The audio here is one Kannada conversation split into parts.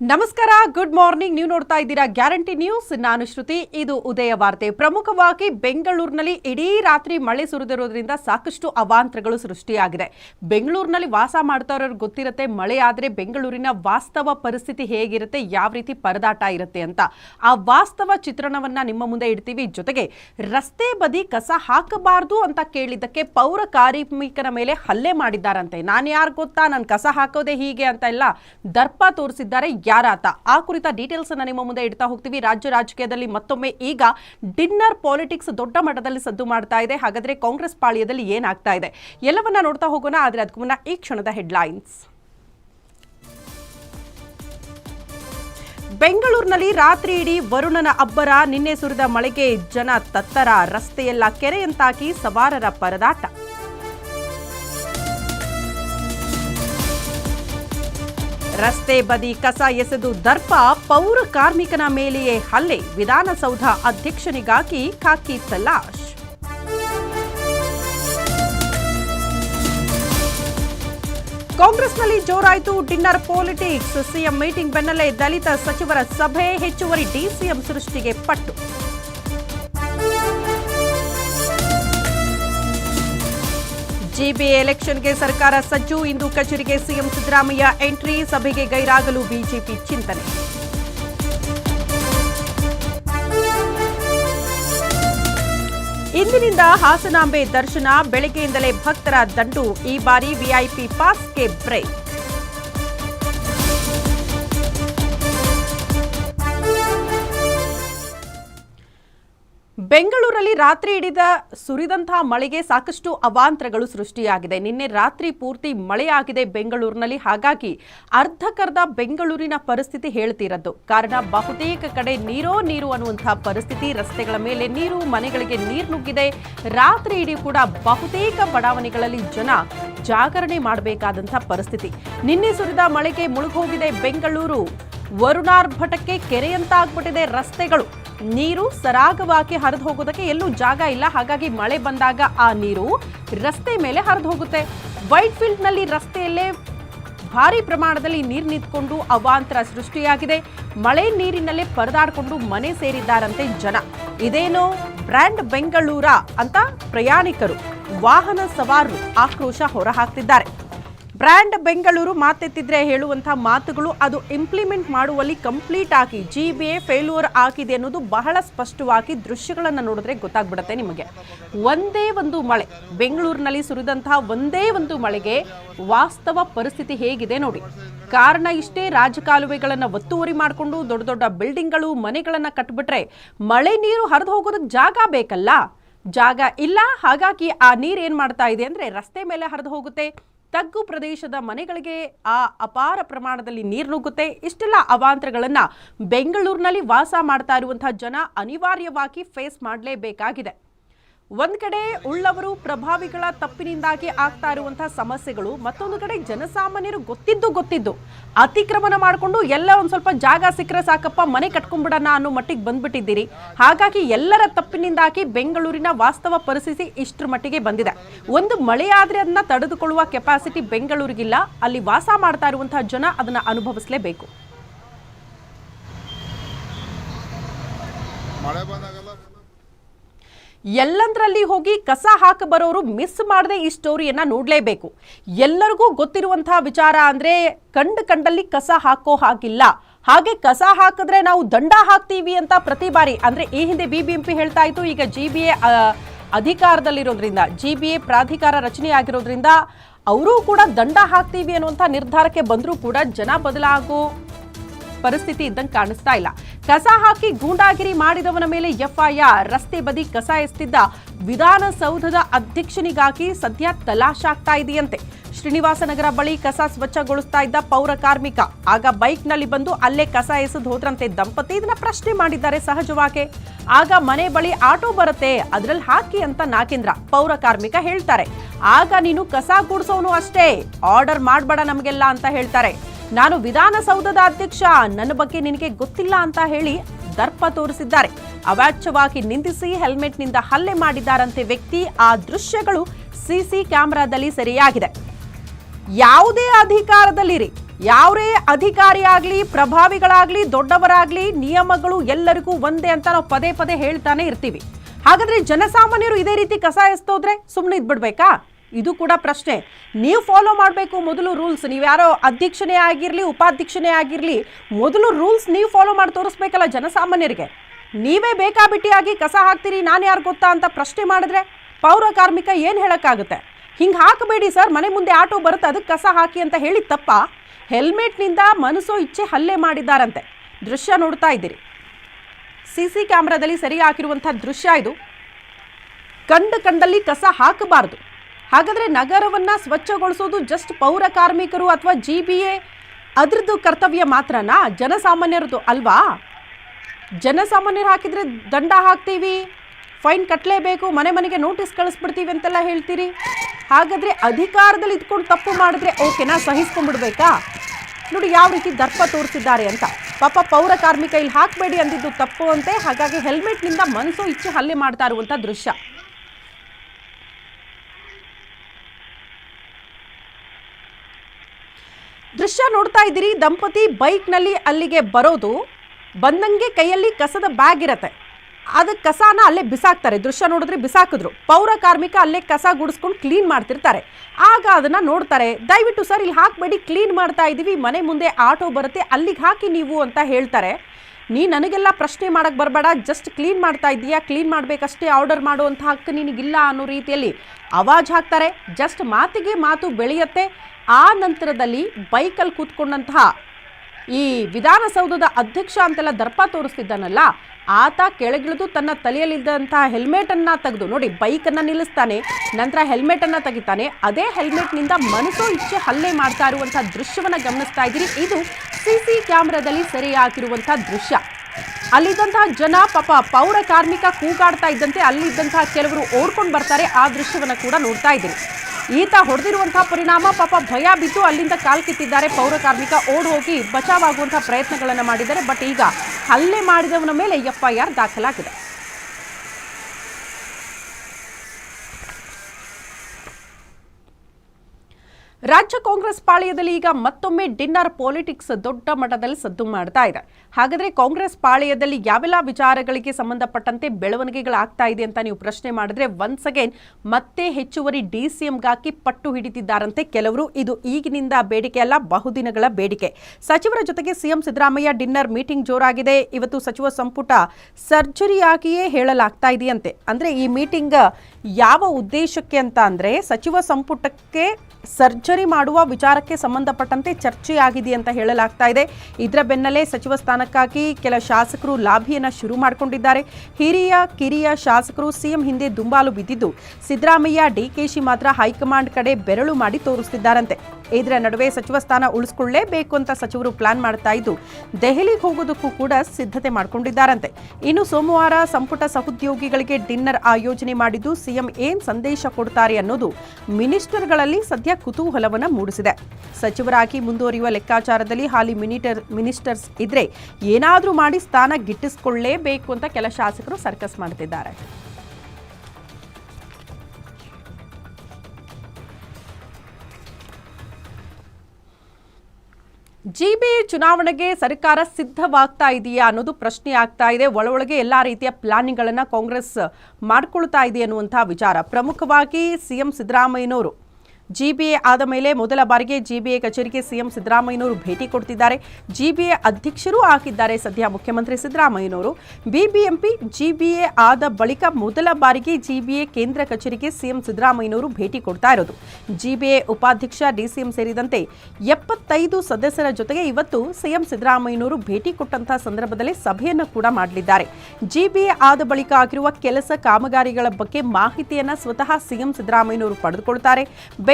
ನಮಸ್ಕಾರ ಗುಡ್ ಮಾರ್ನಿಂಗ್ ನೀವು ನೋಡ್ತಾ ಇದ್ದೀರಾ ಗ್ಯಾರಂಟಿ ನ್ಯೂಸ್. ನಾನು ಶ್ರುತಿ. ಇದು ಉದಯ ವಾರ್ತೆ. ಪ್ರಮುಖವಾಗಿ ಬೆಂಗಳೂರಿನಲ್ಲಿ ಇಡೀ ರಾತ್ರಿ ಮಳೆ ಸುರಿದಿರೋದ್ರಿಂದ ಸಾಕಷ್ಟು ಅವಾಂತರಗಳು ಸೃಷ್ಟಿಯಾಗಿದೆ. ಬೆಂಗಳೂರಿನಲ್ಲಿ ವಾಸ ಮಾಡ್ತಾ ಇರೋರು ಗೊತ್ತಿರುತ್ತೆ, ಮಳೆ ಆದರೆ ಬೆಂಗಳೂರಿನ ವಾಸ್ತವ ಪರಿಸ್ಥಿತಿ ಹೇಗಿರುತ್ತೆ, ಯಾವ ರೀತಿ ಪರದಾಟ ಇರುತ್ತೆ ಅಂತ. ಆ ವಾಸ್ತವ ಚಿತ್ರಣವನ್ನ ನಿಮ್ಮ ಮುಂದೆ ಇಡ್ತೀವಿ. ಜೊತೆಗೆ ರಸ್ತೆ ಬದಿ ಕಸ ಹಾಕಬಾರ್ದು ಅಂತ ಕೇಳಿದ್ದಕ್ಕೆ ಪೌರ ಕಾರ್ಮಿಕರ ಮೇಲೆ ಹಲ್ಲೆ ಮಾಡಿದ್ದಾರಂತೆ. ನಾನು ಯಾರು ಗೊತ್ತಾ? ನಾನು ಕಸ ಹಾಕೋದೇ ಹೀಗೆ ಅಂತ ಎಲ್ಲ ದರ್ಪ ತೋರಿಸಿದ್ದಾರೆ. ಯಾರಾತ ಆ ಕುರಿತ ಡೀಟೇಲ್ಸ್ ಅನ್ನ ನಿಮ್ಮ ಮುಂದೆ ಇಡ್ತಾ ಹೋಗ್ತೀವಿ. ರಾಜ್ಯ ರಾಜಕೀಯದಲ್ಲಿ ಮತ್ತೊಮ್ಮೆ ಈಗ ಡಿನ್ನರ್ ಪಾಲಿಟಿಕ್ಸ್ ದೊಡ್ಡ ಮಟ್ಟದಲ್ಲಿ ಸದ್ದು ಮಾಡ್ತಾ ಇದೆ. ಹಾಗಾದ್ರೆ ಕಾಂಗ್ರೆಸ್ ಪಾಳ್ಯದಲ್ಲಿ ಏನಾಗ್ತಾ ಇದೆ? ಎಲ್ಲವನ್ನ ನೋಡ್ತಾ ಹೋಗೋಣ, ಆದ್ರೆ ಅದಕ್ಕೂ ಮುನ್ನ ಈ ಕ್ಷಣದ ಹೆಡ್ಲೈನ್ಸ್ ಬೆಂಗಳೂರಿನಲ್ಲಿ ರಾತ್ರಿ ಇಡೀ ವರುಣನ ಅಬ್ಬರ, ನಿನ್ನೆ ಸುರಿದ ಮಳೆಗೆ ಜನ ತತ್ತರ, ರಸ್ತೆಯೆಲ್ಲ ಕೆರೆಯಂತಾಕಿ ಸವಾರರ ಪರದಾಟ. ರಸ್ತೆ ಬದಿ ಕಸ ಎಸೆದು ದರ್ಪ ಪೌರ ಕಾರ್ಮಿಕನ ಮೇಲೆಯೇ ಹಲ್ಲೆ. ವಿಧಾನಸೌಧ ಅಧ್ಯಕ್ಷನಿಗಾಗಿ ಖಾಕಿ ತಲಾಶ್. ಕಾಂಗ್ರೆಸ್ನಲ್ಲಿ ಜೋರಾಯಿತು ಡಿನ್ನರ್ ಪಾಲಿಟಿಕ್ಸ್. ಸಿಎಂ ಮೀಟಿಂಗ್ ಬೆನ್ನಲ್ಲೇ ದಲಿತ ಸಚಿವರ ಸಭೆ ಹೆಚ್ಚುವರಿ ಡಿಸಿಎಂ ಸೃಷ್ಟಿಗೆ ಪಟ್ಟು. ಜಿಬಿಎ ಎಲೆಕ್ಷನ್ಗೆ ಸರ್ಕಾರ ಸಜ್ಜು. ಇಂದು ಕಚೇರಿಗೆ ಸಿಎಂ ಸಿದ್ದರಾಮಯ್ಯ ಎಂಟ್ರಿ. ಸಭೆಗೆ ಗೈರಾಗಲು ಬಿಜೆಪಿ ಚಿಂತನೆ. ಇಂದಿನಿಂದ ಹಾಸನಾಂಬೆ ದರ್ಶನ. ಬೆಳಗ್ಗೆಯಿಂದಲೇ ಭಕ್ತರ ದಂಡು. ಈ ಬಾರಿ ವಿಐಪಿ ಪಾಸ್ಗೆ ಬ್ರೇಕ್. ಬೆಂಗಳೂರಲ್ಲಿ ರಾತ್ರಿ ಹಿಡಿದ ಸುರಿದಂತಹ ಮಳೆಗೆ ಸಾಕಷ್ಟು ಅವಾಂತರಗಳು ಸೃಷ್ಟಿಯಾಗಿದೆ. ನಿನ್ನೆ ರಾತ್ರಿ ಪೂರ್ತಿ ಮಳೆಯಾಗಿದೆ ಬೆಂಗಳೂರಿನಲ್ಲಿ. ಹಾಗಾಗಿ ಅರ್ಧಕರ್ಧ ಬೆಂಗಳೂರಿನ ಪರಿಸ್ಥಿತಿ ಹೇಳ್ತಿರದ್ದು ಕಾರಣ ಬಹುತೇಕ ಕಡೆ ನೀರೋ ನೀರು ಅನ್ನುವಂತಹ ಪರಿಸ್ಥಿತಿ. ರಸ್ತೆಗಳ ಮೇಲೆ ನೀರು, ಮನೆಗಳಿಗೆ ನೀರು ನುಗ್ಗಿದೆ. ರಾತ್ರಿ ಇಡೀ ಕೂಡ ಬಹುತೇಕ ಬಡಾವಣೆಗಳಲ್ಲಿ ಜನ ಜಾಗರಣೆ ಮಾಡಬೇಕಾದಂತಹ ಪರಿಸ್ಥಿತಿ. ನಿನ್ನೆ ಸುರಿದ ಮಳೆಗೆ ಮುಳುಗೋಗಿದೆ ಬೆಂಗಳೂರು. ವರುಣಾರ್ಭಟಕ್ಕೆ ಕೆರೆಯಂತಾಗ್ಬಿಟ್ಟಿದೆ ರಸ್ತೆಗಳು. ನೀರು ಸರಾಗವಾಗಿ ಹರಿದು ಹೋಗೋದಕ್ಕೆ ಎಲ್ಲೂ ಜಾಗ ಇಲ್ಲ. ಹಾಗಾಗಿ ಮಳೆ ಬಂದಾಗ ಆ ನೀರು ರಸ್ತೆ ಮೇಲೆ ಹರಿದು ಹೋಗುತ್ತೆ. ವೈಟ್ ಫೀಲ್ಡ್ನಲ್ಲಿ ರಸ್ತೆಯಲ್ಲೇ ಭಾರಿ ಪ್ರಮಾಣದಲ್ಲಿ ನೀರು ನಿಂತ್ಕೊಂಡು ಅವಾಂತರ ಸೃಷ್ಟಿಯಾಗಿದೆ. ಮಳೆ ನೀರಿನಲ್ಲೇ ಪರದಾಡಿಕೊಂಡು ಮನೆ ಸೇರಿದ್ದಾರಂತೆ ಜನ. ಇದೇನೋ ಬ್ರ್ಯಾಂಡ್ ಬೆಂಗಳೂರ ಅಂತ ಪ್ರಯಾಣಿಕರು ವಾಹನ ಸವಾರರು ಆಕ್ರೋಶ ಹೊರಹಾಕ್ತಿದ್ದಾರೆ. ಬ್ರ್ಯಾಂಡ್ ಬೆಂಗಳೂರು ಮಾತೆತ್ತಿದ್ರೆ ಹೇಳುವಂತಹ ಮಾತುಗಳು ಅದು ಇಂಪ್ಲಿಮೆಂಟ್ ಮಾಡುವಲ್ಲಿ ಕಂಪ್ಲೀಟ್ ಆಗಿ ಜಿ ಬಿ ಎ ಫೇಲ್ಯೂರ್ ಆಗಿದೆ ಅನ್ನೋದು ಬಹಳ ಸ್ಪಷ್ಟವಾಗಿ ದೃಶ್ಯಗಳನ್ನು ನೋಡಿದ್ರೆ ಗೊತ್ತಾಗ್ಬಿಡುತ್ತೆ ನಿಮಗೆ. ಒಂದೇ ಒಂದು ಮಳೆ, ಬೆಂಗಳೂರಿನಲ್ಲಿ ಸುರಿದಂತಹ ಒಂದೇ ಒಂದು ಮಳೆಗೆ ವಾಸ್ತವ ಪರಿಸ್ಥಿತಿ ಹೇಗಿದೆ ನೋಡಿ. ಕಾರಣ ಇಷ್ಟೇ, ರಾಜಕಾಲುವೆಗಳನ್ನು ಒತ್ತುವರಿ ಮಾಡಿಕೊಂಡು ದೊಡ್ಡ ದೊಡ್ಡ ಬಿಲ್ಡಿಂಗ್ಗಳು ಮನೆಗಳನ್ನು ಕಟ್ಬಿಟ್ರೆ ಮಳೆ ನೀರು ಹರಿದು ಹೋಗೋದಕ್ಕೆ ಜಾಗ ಬೇಕಲ್ಲ? ಜಾಗ ಇಲ್ಲ, ಹಾಗಾಗಿ ಆ ನೀರು ಏನು ಮಾಡ್ತಾ ಇದೆ ಅಂದರೆ ರಸ್ತೆ ಮೇಲೆ ಹರಿದು ಹೋಗುತ್ತೆ. ತಗ್ಗು ಪ್ರದೇಶದ ಮನೆಗಳಿಗೆ ಆ ಅಪಾರ ಪ್ರಮಾಣದಲ್ಲಿ ನೀರು ನುಗ್ಗುತ್ತೆ. ಇಷ್ಟೆಲ್ಲ ಅವಾಂತರಗಳನ್ನು ಬೆಂಗಳೂರಿನಲ್ಲಿ ವಾಸ ಮಾಡ್ತಾ ಇರುವಂತಹ ಜನ ಅನಿವಾರ್ಯವಾಗಿ ಫೇಸ್ ಮಾಡಲೇಬೇಕಾಗಿದೆ. ಒಂದ್ ಕಡೆ ಉಳ್ಳವರು ಪ್ರಭಾವಿಗಳ ತಪ್ಪಿನಿಂದಾಗಿ ಆಗ್ತಾ ಇರುವಂತಹ ಸಮಸ್ಯೆಗಳು, ಮತ್ತೊಂದು ಕಡೆ ಜನಸಾಮಾನ್ಯರು ಗೊತ್ತಿದ್ದು ಗೊತ್ತಿದ್ದು. ಅತಿಕ್ರಮಣ ಮಾಡಿಕೊಂಡು ಎಲ್ಲ ಒಂದ್ ಸ್ವಲ್ಪ ಜಾಗ ಸಿಕ್ಕರೆ ಸಾಕಪ್ಪ, ಮನೆ ಕಟ್ಕೊಂಡ್ಬಿಡೋಣ ಅನ್ನೋ ಮಟ್ಟಿಗೆ ಬಂದ್ಬಿಟ್ಟಿದ್ದೀರಿ. ಹಾಗಾಗಿ ಎಲ್ಲರ ತಪ್ಪಿನಿಂದಾಗಿ ಬೆಂಗಳೂರಿನ ವಾಸ್ತವ ಪರಿಸ್ಥಿತಿ ಇಷ್ಟರ ಮಟ್ಟಿಗೆ ಬಂದಿದೆ. ಒಂದು ಮಳೆ ಅದನ್ನ ತಡೆದುಕೊಳ್ಳುವ ಕೆಪಾಸಿಟಿ ಬೆಂಗಳೂರಿಗಿಲ್ಲ. ಅಲ್ಲಿ ವಾಸ ಮಾಡ್ತಾ ಇರುವಂತಹ ಜನ ಅದನ್ನ ಅನುಭವಿಸಲೇಬೇಕು. ಎಲ್ಲಂದ್ರಲ್ಲಿ ಹೋಗಿ ಕಸ ಹಾಕ ಬರೋರು ಮಿಸ್ ಮಾಡದೆ ಈ ಸ್ಟೋರಿಯನ್ನ ನೋಡಲೇಬೇಕು. ಎಲ್ಲರಿಗೂ ಗೊತ್ತಿರುವಂತಹ ವಿಚಾರ ಅಂದ್ರೆ ಕಂಡು ಕಂಡಲ್ಲಿ ಕಸ ಹಾಕೋ ಹಾಗಿಲ್ಲ. ಹಾಗೆ ಕಸ ಹಾಕಿದ್ರೆ ನಾವು ದಂಡ ಹಾಕ್ತೀವಿ ಅಂತ ಪ್ರತಿ ಬಾರಿ, ಅಂದ್ರೆ ಈ ಹಿಂದೆ ಬಿಬಿಎಂಪಿ ಹೇಳ್ತಾ ಇತ್ತು, ಈಗ ಜಿ ಬಿ ಎ ಅಧಿಕಾರದಲ್ಲಿರೋದ್ರಿಂದ, ಜಿ ಬಿ ಎ ಪ್ರಾಧಿಕಾರ ರಚನೆ ಆಗಿರೋದ್ರಿಂದ ಅವರೂ ಕೂಡ ದಂಡ ಹಾಕ್ತೀವಿ ಅನ್ನುವಂಥ ನಿರ್ಧಾರಕ್ಕೆ ಬಂದರೂ ಕೂಡ ಜನ ಬದಲಾಗೋ ಪರಿಸ್ಥಿತಿ ಇದ್ದಂಗೆ ಕಾಣಿಸ್ತಾ ಇಲ್ಲ. ಕಸ ಹಾಕಿ ಗೂಂಡಾಗಿರಿ ಮಾಡಿದವನ ಮೇಲೆ ಎಫ್ಐಆರ್, ರಸ್ತೆ ಬದಿ ಕಸ ಎಸ್ತಿದ್ದ ವಿಧಾನಸೌಧದ ಅಧ್ಯಕ್ಷನಿಗಾಗಿ ಸದ್ಯ ತಲಾಶಾಗ್ತಾ ಇದೆಯಂತೆ. ಶ್ರೀನಿವಾಸನಗರ ಬಳಿ ಕಸ ಸ್ವಚ್ಛಗೊಳಿಸ್ತಾ ಇದ್ದ ಪೌರ ಕಾರ್ಮಿಕ. ಆಗ ಬೈಕ್ನಲ್ಲಿ ಬಂದು ಅಲ್ಲೇ ಕಸ ಎಸೆದು ಹೋದ್ರಂತೆ ದಂಪತಿ ಇದನ್ನ ಪ್ರಶ್ನೆ ಮಾಡಿದ್ದಾರೆ ಸಹಜವಾಗಿ. ಆಗ ಮನೆ ಬಳಿ ಆಟೋ ಬರುತ್ತೆ ಅದ್ರಲ್ಲಿ ಹಾಕಿ ಅಂತ ನಾಕೇಂದ್ರ ಪೌರ ಕಾರ್ಮಿಕ ಹೇಳ್ತಾರೆ. ಆಗ ನೀನು ಕಸ ಗುಡಿಸೋನು ಅಷ್ಟೇ, ಆರ್ಡರ್ ಮಾಡಬೇಡ ನಮಗೆಲ್ಲ ಅಂತ ಹೇಳ್ತಾರೆ. ನಾನು ವಿಧಾನಸೌಧದ ಅಧ್ಯಕ್ಷ, ನನ್ನ ಬಗ್ಗೆ ನಿನಗೆ ಗೊತ್ತಿಲ್ಲ ಅಂತ ಹೇಳಿ ದರ್ಪ ತೋರಿಸಿದ್ದಾರೆ. ಅವಾಚ್ಯವಾಗಿ ನಿಂದಿಸಿ ಹೆಲ್ಮೆಟ್ನಿಂದ ಹಲ್ಲೆ ಮಾಡಿದ್ದಾರಂತೆ ವ್ಯಕ್ತಿ. ಆ ದೃಶ್ಯಗಳು ಸಿಸಿ ಕ್ಯಾಮೆರಾದಲ್ಲಿ ಸೆರೆಯಾಗಿದೆ. ಯಾವುದೇ ಅಧಿಕಾರದಲ್ಲಿರಿ. ಯಾವರೇ ಅಧಿಕಾರಿಯಾಗಲಿ ಪ್ರಭಾವಿಗಳಾಗ್ಲಿ, ದೊಡ್ಡವರಾಗ್ಲಿ, ನಿಯಮಗಳು ಎಲ್ಲರಿಗೂ ಒಂದೇ ಅಂತ ನಾವು ಪದೇ ಪದೇ ಹೇಳ್ತಾನೆ ಇರ್ತೀವಿ. ಹಾಗಾದ್ರೆ ಜನಸಾಮಾನ್ಯರು ಇದೇ ರೀತಿ ಕಸ ಎಸ್ತೋದ್ರೆ ಸುಮ್ಮನೆ ಇದ್ಬಿಡ್ಬೇಕಾ ಇದು ಕೂಡ ಪ್ರಶ್ನೆ. ನೀವು ಫಾಲೋ ಮಾಡಬೇಕು ಮೊದಲು ರೂಲ್ಸ್ ನೀವು ಯಾರೋ ಅಧ್ಯಕ್ಷನೇ ಆಗಿರಲಿ, ಉಪಾಧ್ಯಕ್ಷನೇ ಆಗಿರಲಿ, ಮೊದಲು ರೂಲ್ಸ್ ನೀವು ಫಾಲೋ ಮಾಡಿ ತೋರಿಸ್ಬೇಕಲ್ಲ ಜನಸಾಮಾನ್ಯರಿಗೆ. ನೀವೇ ಬೇಕಾಬಿಟ್ಟಿಯಾಗಿ ಕಸ ಹಾಕ್ತೀರಿ, ನಾನು ಯಾರು ಗೊತ್ತಾ ಅಂತ ಪ್ರಶ್ನೆ ಮಾಡಿದ್ರೆ ಪೌರ ಕಾರ್ಮಿಕ ಏನು ಹೇಳೋಕ್ಕಾಗುತ್ತೆ? ಹಿಂಗೆ ಹಾಕಬೇಡಿ ಸರ್, ಮನೆ ಮುಂದೆ ಆಟೋ ಬರುತ್ತೆ, ಅದಕ್ಕೆ ಕಸ ಹಾಕಿ ಅಂತ ಹೇಳಿ ತಪ್ಪ. ಹೆಲ್ಮೆಟ್ನಿಂದ ಮನಸ್ಸೋ ಇಚ್ಛೆ ಹಲ್ಲೆ ಮಾಡಿದ್ದಾರಂತೆ. ದೃಶ್ಯ ನೋಡ್ತಾ ಇದ್ದೀರಿ. ಸಿ ಸಿ ಕ್ಯಾಮ್ರಾದಲ್ಲಿ ಸರಿ ಹಾಕಿರುವಂಥ ದೃಶ್ಯ ಇದು. ಕಂಡ ಕಂಡಲ್ಲಿ ಕಸ ಹಾಕಬಾರ್ದು. ಹಾಗಾದ್ರೆ ನಗರವನ್ನ ಸ್ವಚ್ಛಗೊಳಿಸೋದು ಜಸ್ಟ್ ಪೌರ ಕಾರ್ಮಿಕರು ಅಥವಾ ಜಿ ಬಿ ಎ ಅದ್ರದ್ದು ಕರ್ತವ್ಯ ಮಾತ್ರನಾ? ಜನಸಾಮಾನ್ಯರದು ಅಲ್ವಾ? ಜನಸಾಮಾನ್ಯರು ಹಾಕಿದ್ರೆ ದಂಡ ಹಾಕ್ತೀವಿ. ಫೈನ್ ಕಟ್ಟಲೇಬೇಕು ಮನೆ ಮನೆಗೆ ನೋಟಿಸ್ ಕಳಿಸ್ಬಿಡ್ತೀವಿ ಅಂತೆಲ್ಲ ಹೇಳ್ತೀರಿ. ಹಾಗಾದ್ರೆ ಅಧಿಕಾರದಲ್ಲಿ ಇದ್ಕೊಂಡು ತಪ್ಪು ಮಾಡಿದ್ರೆ ಓಕೆನಾ ಸಹಿಸ್ಕೊಂಡ್ಬಿಡ್ಬೇಕಾ? ನೋಡಿ ಯಾವ ರೀತಿ ದರ್ಪ ತೋರಿಸಿದ್ದಾರೆ ಅಂತ. ಪಾಪ ಪೌರ ಕಾರ್ಮಿಕ ಇಲ್ಲಿ ಹಾಕಬೇಡಿ ಅಂದಿದ್ದು ತಪ್ಪು ಅಂತೆ, ಹಾಗಾಗಿ ಹೆಲ್ಮೆಟ್ನಿಂದ ಮನಸ್ಸು ಇಚ್ಛೆ ಹಲ್ಲೆ ಮಾಡ್ತಾ ಇರುವಂಥ ದೃಶ್ಯ. ದೃಶ್ಯ ನೋಡ್ತಾ ಇದ್ದೀರಿ. ದಂಪತಿ ಬೈಕ್ನಲ್ಲಿ ಅಲ್ಲಿಗೆ ಬರೋದು ಬಂದಂಗೆ ಕೈಯಲ್ಲಿ ಕಸದ ಬ್ಯಾಗ್ ಇರತ್ತೆ. ಅದು ಕಸನ ಅಲ್ಲೇ ಬಿಸಾಕ್ತಾರೆ. ದೃಶ್ಯ ನೋಡಿದ್ರೆ ಬಿಸಾಕಿದ್ರು. ಪೌರ ಕಾರ್ಮಿಕ ಅಲ್ಲೇ ಕಸ ಗುಡಿಸ್ಕೊಂಡು ಕ್ಲೀನ್ ಮಾಡ್ತಿರ್ತಾರೆ. ಆಗ ಅದನ್ನು ನೋಡ್ತಾರೆ. ದಯವಿಟ್ಟು ಸರ್, ಇಲ್ಲಿ ಹಾಕಬೇಡಿ. ಕ್ಲೀನ್ ಮಾಡ್ತಾ ಇದ್ದೀವಿ. ಮನೆ ಮುಂದೆ ಆಟೋ ಬರುತ್ತೆ. ಅಲ್ಲಿಗೆ ಹಾಕಿ ನೀವು ಅಂತ ಹೇಳ್ತಾರೆ. ನೀ ನನಗೆಲ್ಲ ಪ್ರಶ್ನೆ ಮಾಡೋಕ್ಕೆ ಬರಬೇಡ. ಜಸ್ಟ್ ಕ್ಲೀನ್ ಮಾಡ್ತಾ ಇದ್ದೀಯಾ? ಕ್ಲೀನ್ ಮಾಡಬೇಕಷ್ಟೇ. ಆರ್ಡರ್ ಮಾಡುವಂಥ ಹಕ್ಕು ನಿನಗಿಲ್ಲ ಅನ್ನೋ ರೀತಿಯಲ್ಲಿ ಅವಾಜ್ ಹಾಕ್ತಾರೆ. ಜಸ್ಟ್ ಮಾತಿಗೆ ಮಾತು ಬೆಳೆಯುತ್ತೆ. ಆ ನಂತರದಲ್ಲಿ ಬೈಕಲ್ಲಿ ಕೂತ್ಕೊಂಡಂತಹ ಈ ವಿಧಾನಸೌಧದ ಅಧ್ಯಕ್ಷ ಅಂತೆಲ್ಲ ದರ್ಪ ತೋರಿಸ್ತಿದ್ದಾನಲ್ಲ, ಆತ ಕೆಳಗಿಳಿದು ತನ್ನ ತಲೆಯಲ್ಲಿದ್ದಂತಹ ಹೆಲ್ಮೆಟ್ ಅನ್ನ ತೆಗೆದು ನೋಡಿ, ಬೈಕನ್ನು ನಿಲ್ಲಿಸ್ತಾನೆ, ನಂತರ ಹೆಲ್ಮೆಟ್ ಅನ್ನ ತೆಗಿತಾನೆ, ಅದೇ ಹೆಲ್ಮೆಟ್ನಿಂದ ಮನಸ್ಸೋ ಇಚ್ಛೆ ಹಲ್ಲೆ ಮಾಡ್ತಾ ಇರುವಂಥ ದೃಶ್ಯವನ್ನ ಗಮನಿಸ್ತಾ ಇದ್ದೀರಿ. ಇದು ಸಿಸಿ ಸಿ ಕ್ಯಾಮ್ರಾದಲ್ಲಿ ಸೆರೆಯಾಗಿರುವಂಥ ದೃಶ್ಯ. ಅಲ್ಲಿದ್ದಂತಹ ಜನ ಪಾಪ ಪೌರ ಕಾರ್ಮಿಕ ಕೂಗಾಡ್ತಾ ಇದ್ದಂತೆ ಅಲ್ಲಿದ್ದಂತಹ ಕೆಲವರು ಓಡ್ಕೊಂಡು ಬರ್ತಾರೆ. ಆ ದೃಶ್ಯವನ್ನು ಕೂಡ ನೋಡ್ತಾ ಇದ್ದೀನಿ ಈತ ಹೊಡೆದಿರುವಂತಹ ಪರಿಣಾಮ ಪಾಪ ಭಯ ಬಿದ್ದು ಅಲ್ಲಿಂದ ಕಾಲ್ ಕಿತ್ತಿದ್ದಾರೆ. ಪೌರ ಕಾರ್ಮಿಕ ಓಡ್ ಹೋಗಿ ಬಚಾವಾಗುವಂತಹ ಪ್ರಯತ್ನಗಳನ್ನು ಮಾಡಿದ್ದಾರೆ. ಬಟ್ ಈಗ ಹಲ್ಲೆ ಮಾಡಿದವನ ಮೇಲೆ ಎಫ್ಐಆರ್ ದಾಖಲಾಗಿದೆ. ರಾಜ್ಯ ಕಾಂಗ್ರೆಸ್ ಪಾಳೆಯದಲ್ಲಿ ಈಗ ಮತ್ತೊಮ್ಮೆ ಡಿನ್ನರ್ ಪಾಲಿಟಿಕ್ಸ್ ದೊಡ್ಡ ಮಟ್ಟದಲ್ಲಿ ಸದ್ದು ಮಾಡ್ತಾ ಇದೆ. ಹಾಗಾದ್ರೆ ಕಾಂಗ್ರೆಸ್ ಪಾಳೆಯದಲ್ಲಿ ಯಾವೆಲ್ಲ ವಿಚಾರಗಳಿಗೆ ಸಂಬಂಧಪಟ್ಟಂತೆ ಬೆಳವಣಿಗೆಗಳಾಗ್ತಾ ಇದೆ ಅಂತ ನೀವು ಪ್ರಶ್ನೆ ಮಾಡಿದ್ರೆ ಒನ್ಸ್ ಅಗೇನ್ ಮತ್ತೆ ಹೆಚ್ಚುವರಿ ಡಿ ಸಿ ಪಟ್ಟು ಹಿಡಿದಿದ್ದಾರಂತೆ ಕೆಲವರು. ಇದು ಈಗಿನಿಂದ ಬೇಡಿಕೆ ಅಲ್ಲ, ಬಹುದಿನಗಳ ಬೇಡಿಕೆ. ಸಚಿವರ ಜೊತೆಗೆ ಸಿಎಂ ಸಿದ್ದರಾಮಯ್ಯ ಡಿನ್ನರ್ ಮೀಟಿಂಗ್ ಜೋರಾಗಿದೆ. ಇವತ್ತು ಸಚಿವ ಸಂಪುಟ ಸರ್ಜರಿಯಾಗಿಯೇ ಹೇಳಲಾಗ್ತಾ ಇದೆಯಂತೆ. ಅಂದ್ರೆ ಈ ಮೀಟಿಂಗ್ ಯಾವ ಉದ್ದೇಶಕ್ಕೆ ಅಂತ ಅಂದ್ರೆ ಸಚಿವ ಸಂಪುಟಕ್ಕೆ ಸರ್ಜರಿ ಮಾಡುವ ವಿಚಾರಕ್ಕೆ ಸಂಬಂಧಪಟ್ಟಂತೆ ಚರ್ಚೆಯಾಗಿದೆ ಅಂತ ಹೇಳಲಾಗ್ತಾ ಇದೆ. ಇದರ ಬೆನ್ನಲ್ಲೇ ಸಚಿವ ಸ್ಥಾನಕ್ಕಾಗಿ ಕೆಲ ಶಾಸಕರು ಲಾಭಿಯನ್ನ ಶುರು ಮಾಡಿಕೊಂಡಿದ್ದಾರೆ. ಹಿರಿಯ, ಕಿರಿಯ ಶಾಸಕರು ಸಿಎಂ ಹಿಂದೆ ದುಂಬಾಲು ಬಿದ್ದಿದ್ದು, ಸಿದ್ದರಾಮಯ್ಯ, ಡಿಕೆಶಿ ಮಾತ್ರ ಹೈಕಮಾಂಡ್ ಕಡೆ ಬೆರಳು ಮಾಡಿ ತೋರಿಸ್ತಿದ್ದಾರಂತೆ. ಇದರ ನಡುವೆ ಸಚಿವ ಸ್ಥಾನ ಉಳಿಸ್ಕೊಳ್ಳೇಬೇಕು ಅಂತ ಸಚಿವರು ಪ್ಲಾನ್ ಮಾಡ್ತಾ ಇದ್ದು, ದೆಹಲಿಗೆ ಹೋಗೋದಕ್ಕೂ ಕೂಡ ಸಿದ್ಧತೆ ಮಾಡಿಕೊಂಡಿದ್ದಾರಂತೆ. ಇನ್ನು ಸೋಮವಾರ ಸಂಪುಟ ಸಹೋದ್ಯೋಗಿಗಳಿಗೆ ಡಿನ್ನರ್ ಆಯೋಜನೆ ಮಾಡಿದ್ದು, ಸಿಎಂ ಏನ್ ಸಂದೇಶ ಕೊಡ್ತಾರೆ ಅನ್ನೋದು ಮಿನಿಸ್ಟರ್ಗಳಲ್ಲಿ ಸದ್ಯ ಕುತೂಹಲವನ್ನ ಮೂಡಿಸಿದೆ. ಸಚಿವರಾಗಿ ಮುಂದುವರಿಯುವ ಲೆಕ್ಕಾಚಾರದಲ್ಲಿ ಹಾಲಿ ಮಿನಿಟರ್ ಮಿನಿಸ್ಟರ್ಸ್ ಇದ್ರೆ ಏನಾದರೂ ಮಾಡಿ ಸ್ಥಾನ ಗಿಟ್ಟಿಸ್ಕೊಳ್ಳೇಬೇಕು ಅಂತ ಕೆಲ ಶಾಸಕರು ಸರ್ಕಸ್ ಮಾಡುತ್ತಿದ್ದಾರೆ ಜಿಬಿ ಚುನಾವಣೆಗೆ ಸರ್ಕಾರ ಸಿದ್ಧವಾಗ್ತಾ ಇದೆಯಾ ಅನ್ನೋದು ಪ್ರಶ್ನೆ ಆಗ್ತಾ ಇದೆ. ಒಳೊಳಗೆ ಎಲ್ಲಾ ರೀತಿಯ ಪ್ಲಾನಿಂಗ್ಗಳನ್ನು ಕಾಂಗ್ರೆಸ್ ಮಾಡ್ಕೊಳ್ತಾ ಇದೆ ಅನ್ನುವಂಥ ವಿಚಾರ. ಪ್ರಮುಖವಾಗಿ ಸಿಎಂ ಸಿದ್ದರಾಮಯ್ಯನವರು ಜಿಬಿಎ ಆದ ಮೇಲೆ ಮೊದಲ ಬಾರಿಗೆ ಜಿಬಿಎ ಕಚೇರಿಗೆ ಸಿಎಂ ಸಿದ್ದರಾಮಯ್ಯನವರು ಭೇಟಿ ಕೊಡ್ತಿದ್ದಾರೆ. ಜಿಬಿಎ ಅಧ್ಯಕ್ಷರೂ ಆಗಿದ್ದಾರೆ ಸದ್ಯ ಮುಖ್ಯಮಂತ್ರಿ ಸಿದ್ದರಾಮಯ್ಯನವರು. ಬಿಬಿಎಂಪಿ ಜಿಬಿಎ ಆದ ಬಳಿಕ ಮೊದಲ ಬಾರಿಗೆ ಜಿಬಿಎ ಕೇಂದ್ರ ಕಚೇರಿಗೆ ಸಿಎಂ ಸಿದ್ದರಾಮಯ್ಯನವರು ಭೇಟಿ ಕೊಡ್ತಾ ಇರೋದು. ಜಿಬಿಎ ಉಪಾಧ್ಯಕ್ಷ ಡಿಸಿಎಂ ಸೇರಿದಂತೆ ಎಪ್ಪತ್ತೈದು ಸದಸ್ಯರ ಜೊತೆಗೆ ಇವತ್ತು ಸಿಎಂ ಸಿದ್ದರಾಮಯ್ಯನವರು ಭೇಟಿ ಕೊಟ್ಟಂತಹ ಸಂದರ್ಭದಲ್ಲಿ ಸಭೆಯನ್ನು ಕೂಡ ಮಾಡಲಿದ್ದಾರೆ. ಜಿಬಿಎ ಆದ ಬಳಿಕ ಆಗಿರುವ ಕೆಲಸ ಕಾಮಗಾರಿಗಳ ಬಗ್ಗೆ ಮಾಹಿತಿಯನ್ನು ಸ್ವತಃ ಸಿಎಂ ಸಿದ್ದರಾಮಯ್ಯನವರು ಪಡೆದುಕೊಳ್ತಾರೆ.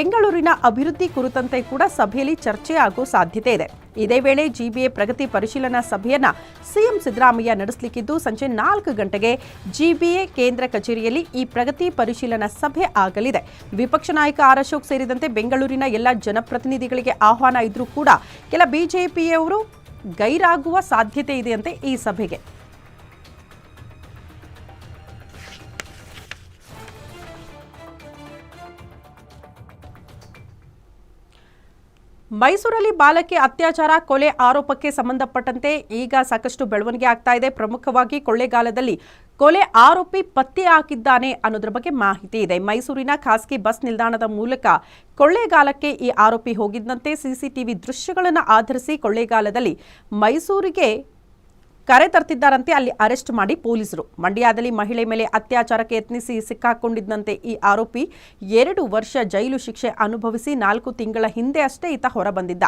ಬೆಂಗಳೂರಿನ ಅಭಿವೃದ್ಧಿ ಕುರಿತಂತೆ ಕೂಡ ಸಭೆಯಲ್ಲಿ ಚರ್ಚೆ ಆಗೋ ಸಾಧ್ಯತೆ ಇದೆ. ಇದೇ ವೇಳೆ ಜಿಬಿಎ ಪ್ರಗತಿ ಪರಿಶೀಲನಾ ಸಭೆಯನ್ನ ಸಿಎಂ ಸಿದ್ದರಾಮಯ್ಯ ನಡೆಸಲಿಕ್ಕಿದ್ದು ಸಂಜೆ ನಾಲ್ಕು ಗಂಟೆಗೆ ಜಿಬಿಎ ಕೇಂದ್ರ ಕಚೇರಿಯಲ್ಲಿ ಈ ಪ್ರಗತಿ ಪರಿಶೀಲನಾ ಸಭೆ ಆಗಲಿದೆ. ವಿಪಕ್ಷ ನಾಯಕ ಆರ್ ಅಶೋಕ್ ಸೇರಿದಂತೆ ಬೆಂಗಳೂರಿನ ಎಲ್ಲ ಜನಪ್ರತಿನಿಧಿಗಳಿಗೆ ಆಹ್ವಾನ ಇದ್ರೂ ಕೂಡ ಕೆಲ ಬಿಜೆಪಿಯವರು ಗೈರಾಗುವ ಸಾಧ್ಯತೆ ಇದೆಯಂತೆ ಈ ಸಭೆಗೆ. ಮೈಸೂರಲ್ಲಿ ಬಾಲಕಿ ಅತ್ಯಾಚಾರ, ಕೊಲೆ ಆರೋಪಕ್ಕೆ ಸಂಬಂಧಪಟ್ಟಂತೆ ಈಗ ಸಾಕಷ್ಟು ಬೆಳವಣಿಗೆ ಆಗ್ತಾ ಇದೆ. ಪ್ರಮುಖವಾಗಿ ಕೊಳ್ಳೇಗಾಲದಲ್ಲಿ ಕೊಲೆ ಆರೋಪಿ ಪತ್ತೆ ಹಾಕಿದ್ದಾನೆ ಅನ್ನೋದ್ರ ಬಗ್ಗೆ ಮಾಹಿತಿ ಇದೆ. ಮೈಸೂರಿನ ಖಾಸಗಿ ಬಸ್ ನಿಲ್ದಾಣದ ಮೂಲಕ ಕೊಳ್ಳೇಗಾಲಕ್ಕೆ ಈ ಆರೋಪಿ ಹೋಗಿದ್ದಂತೆ ಸಿಸಿಟಿವಿ ದೃಶ್ಯಗಳನ್ನು ಆಧರಿಸಿ ಕೊಳ್ಳೇಗಾಲದಲ್ಲಿ ಮೈಸೂರಿಗೆ ಕರೆ ತರ್ತಿದ್ದಾರಂತೆ, ಅಲ್ಲಿ ಅರೆಸ್ಟ್ ಮಾಡಿ ಪೊಲೀಸರು. ಮಂಡ್ಯದಲ್ಲಿ ಮಹಿಳೆ ಮೇಲೆ ಅತ್ಯಾಚಾರಕ್ಕೆ ಯತ್ನಿಸಿ ಸಿಕ್ಕಾಕೊಂಡಿದ್ದಂತೆ ಈ ಆರೋಪಿ ಎರಡು ವರ್ಷ ಜೈಲು ಶಿಕ್ಷೆ ಅನುಭವಿಸಿ ನಾಲ್ಕು ತಿಂಗಳ ಹಿಂದೆ ಅಷ್ಟೇ ಈತ ಹೊರಬಂದಿದ್ದ.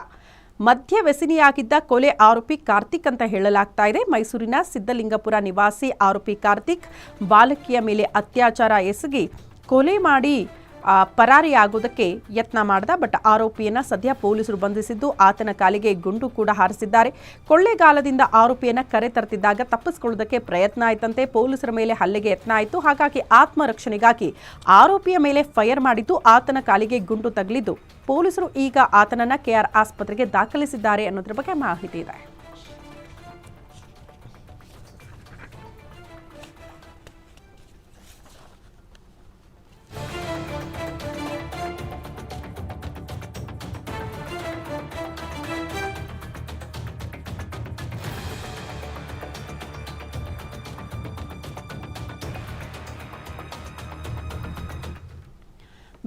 ಮಧ್ಯ ವ್ಯಸನಿಯಾಗಿದ್ದ ಕೊಲೆ ಆರೋಪಿ ಕಾರ್ತಿಕ್ ಅಂತ ಹೇಳಲಾಗ್ತಾ ಇದೆ. ಮೈಸೂರಿನ ಸಿದ್ದಲಿಂಗಪುರ ನಿವಾಸಿ ಆರೋಪಿ ಕಾರ್ತಿಕ್ ಬಾಲಕಿಯ ಮೇಲೆ ಅತ್ಯಾಚಾರ ಎಸಗಿ ಕೊಲೆ ಮಾಡಿ ಪರಾರಿಯಾಗೋದಕ್ಕೆ ಯತ್ನ ಮಾಡಿದ, ಬಟ್ ಆರೋಪಿಯನ್ನ ಸದ್ಯ ಪೊಲೀಸರು ಬಂಧಿಸಿದ್ದು ಆತನ ಕಾಲಿಗೆ ಗುಂಡು ಕೂಡ ಹಾರಿಸಿದ್ದಾರೆ. ಕೊಳ್ಳೆಗಾಲದಿಂದ ಆರೋಪಿಯನ್ನ ಕರೆ ತರ್ತಿದ್ದಾಗ ತಪ್ಪಿಸಿಕೊಳ್ಳುವುದಕ್ಕೆ ಪ್ರಯತ್ನ ಆಯ್ತಂತೆ. ಪೊಲೀಸರ ಮೇಲೆ ಹಲ್ಲೆಗೆ ಯತ್ನ ಆಯಿತು. ಹಾಗಾಗಿ ಆತ್ಮರಕ್ಷಣೆಗಾಗಿ ಆರೋಪಿಯ ಮೇಲೆ ಫೈರ್ ಮಾಡಿದ್ದು ಆತನ ಕಾಲಿಗೆ ಗುಂಡು ತಗಲಿದ್ದು ಪೊಲೀಸರು ಈಗ ಆತನನ್ನ ಕೆಆರ್ ಆಸ್ಪತ್ರೆಗೆ ದಾಖಲಿಸಿದ್ದಾರೆ ಅನ್ನೋದ್ರ ಬಗ್ಗೆ ಮಾಹಿತಿ ಇದೆ.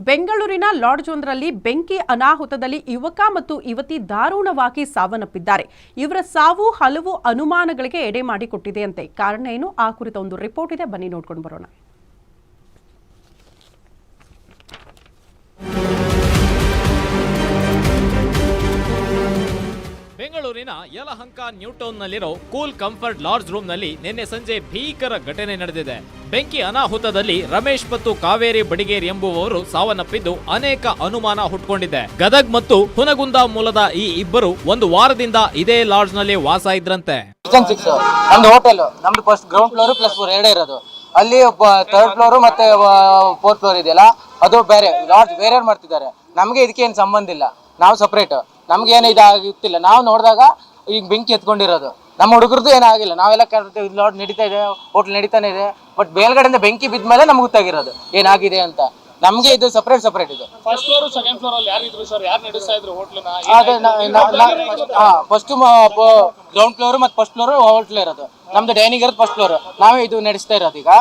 ಬೆಂಗಳೂರಿನ ಲಾಡ್ಜೊಂದರಲ್ಲಿ ಬೆಂಕಿ ಅನಾಹುತದಲ್ಲಿ ಯುವಕ ಮತ್ತು ಯುವತಿ ದಾರುಣವಾಗಿ ಸಾವನ್ನಪ್ಪಿದ್ದಾರೆ. ಇವರ ಸಾವು ಹಲವು ಅನುಮಾನಗಳಿಗೆ ಎಡೆ ಮಾಡಿಕೊಟ್ಟಿದೆಯಂತೆ. ಕಾರಣ ಏನು? ಆ ಕುರಿತ ಒಂದು ರಿಪೋರ್ಟ್ ಇದೆ. ಬನ್ನಿ ನೋಡ್ಕೊಂಡು ಬರೋಣ. ಬೆಂಗಳೂರಿನ ಯಲಹಂಕ ನ್ಯೂಟೌನ್ನಲ್ಲಿರೋ ಕೂಲ್ ಕಂಫರ್ಟ್ ಲಾಡ್ಜ್ ರೂಮ್ನಲ್ಲಿ ನಿನ್ನೆ ಸಂಜೆ ಭೀಕರ ಘಟನೆ ನಡೆದಿದೆ. ಬೆಂಕಿ ಅನಾಹುತದಲ್ಲಿ ರಮೇಶ್ ಮತ್ತು ಕಾವೇರಿ ಬಡಿಗೇರ್ ಎಂಬುವವರು ಸಾವನ್ನಪ್ಪಿದ್ದು ಅನೇಕ ಅನುಮಾನ ಹುಟ್ಕೊಂಡಿದೆ. ಗದಗ್ ಮತ್ತು ಹುನಗುಂದ ಮೂಲದ ಈ ಇಬ್ಬರು ಒಂದು ವಾರದಿಂದ ಇದೇ ಲಾಡ್ಜ್ನಲ್ಲಿ ವಾಸ ಇದ್ರಂತೆ. ನಮ್ದು first ground floor plus four ಇರೋದು. ಅಲ್ಲಿ ಥರ್ಡ್ ಫ್ಲೋರ್ ಮತ್ತೆ ಫೋರ್ತ್ ಫ್ಲೋರ್ ಇದೆಯಲ್ಲ, ಅದು ಬೇರೆ ಲಾಡ್ಜ್ ಬೇರೆ ಮಾಡ್ತಿದ್ದಾರೆ. ನಮಗೆ ಇದಕ್ಕೆ ಏನು ಸಂಬಂಧ ಇಲ್ಲ. ನಾವು ಸಪ್ರೇಟ್ ನಮ್ಗೆ ಇದಾಗುತ್ತಿಲ್ಲ. ನಾವು ನೋಡಿದಾಗ ಈಗ ಬೆಂಕಿ ಎತ್ಕೊಂಡಿರೋದು. ನಮ್ಮ ಹುಡುಗರದ್ದು ಏನಾಗಿಲ್ಲ ನಾವೆಲ್ಲ ಲಾಡ್ ನಡೀತಾ ಇದೆ ಹೋಟ್ಲ್ ನಡೀತಾನೆ ಇದೆ. ಬಟ್ ಮೇಲ್ಗಡೆಯಿಂದ ಬೆಂಕಿ ಬಿದ್ದ ಮೇಲೆ ನಮ್ಗೆ ಗೊತ್ತಾಗಿರೋದು. ಏನಾಗಿದೆ ಅಂತ. ನಮಗೆ ಇದು ಸಪ್ರೇಟ್ ಸಪ್ರೇಟ್ ಇದು. ಫಸ್ಟ್ ಫ್ಲೋರ್ ಸೆಕೆಂಡ್ ಫ್ಲೋರ್ ಅಲ್ಲಿ ಯಾರು ಇದ್ರು ಸರ್ ಯಾರು ನಡೆಸ್ತಾ ಇದ್ರು ಹೋಟ್ಲನ್ನ? ಅದೇ ಫಸ್ಟ್ ಗ್ರೌಂಡ್ ಫ್ಲೋರ್ ಮತ್ತೆ ಫಸ್ಟ್ ಫ್ಲೋರ್ ಹೋಟ್ಲ್ ಇರೋದು. ನಮ್ದು ಡೈನಿಂಗ್ ಇರೋದು ಫಸ್ಟ್ ಫ್ಲೋರ್ ನಾವೇ ಇದು ನಡೆಸ್ತಾ ಇರೋದು ಈಗ.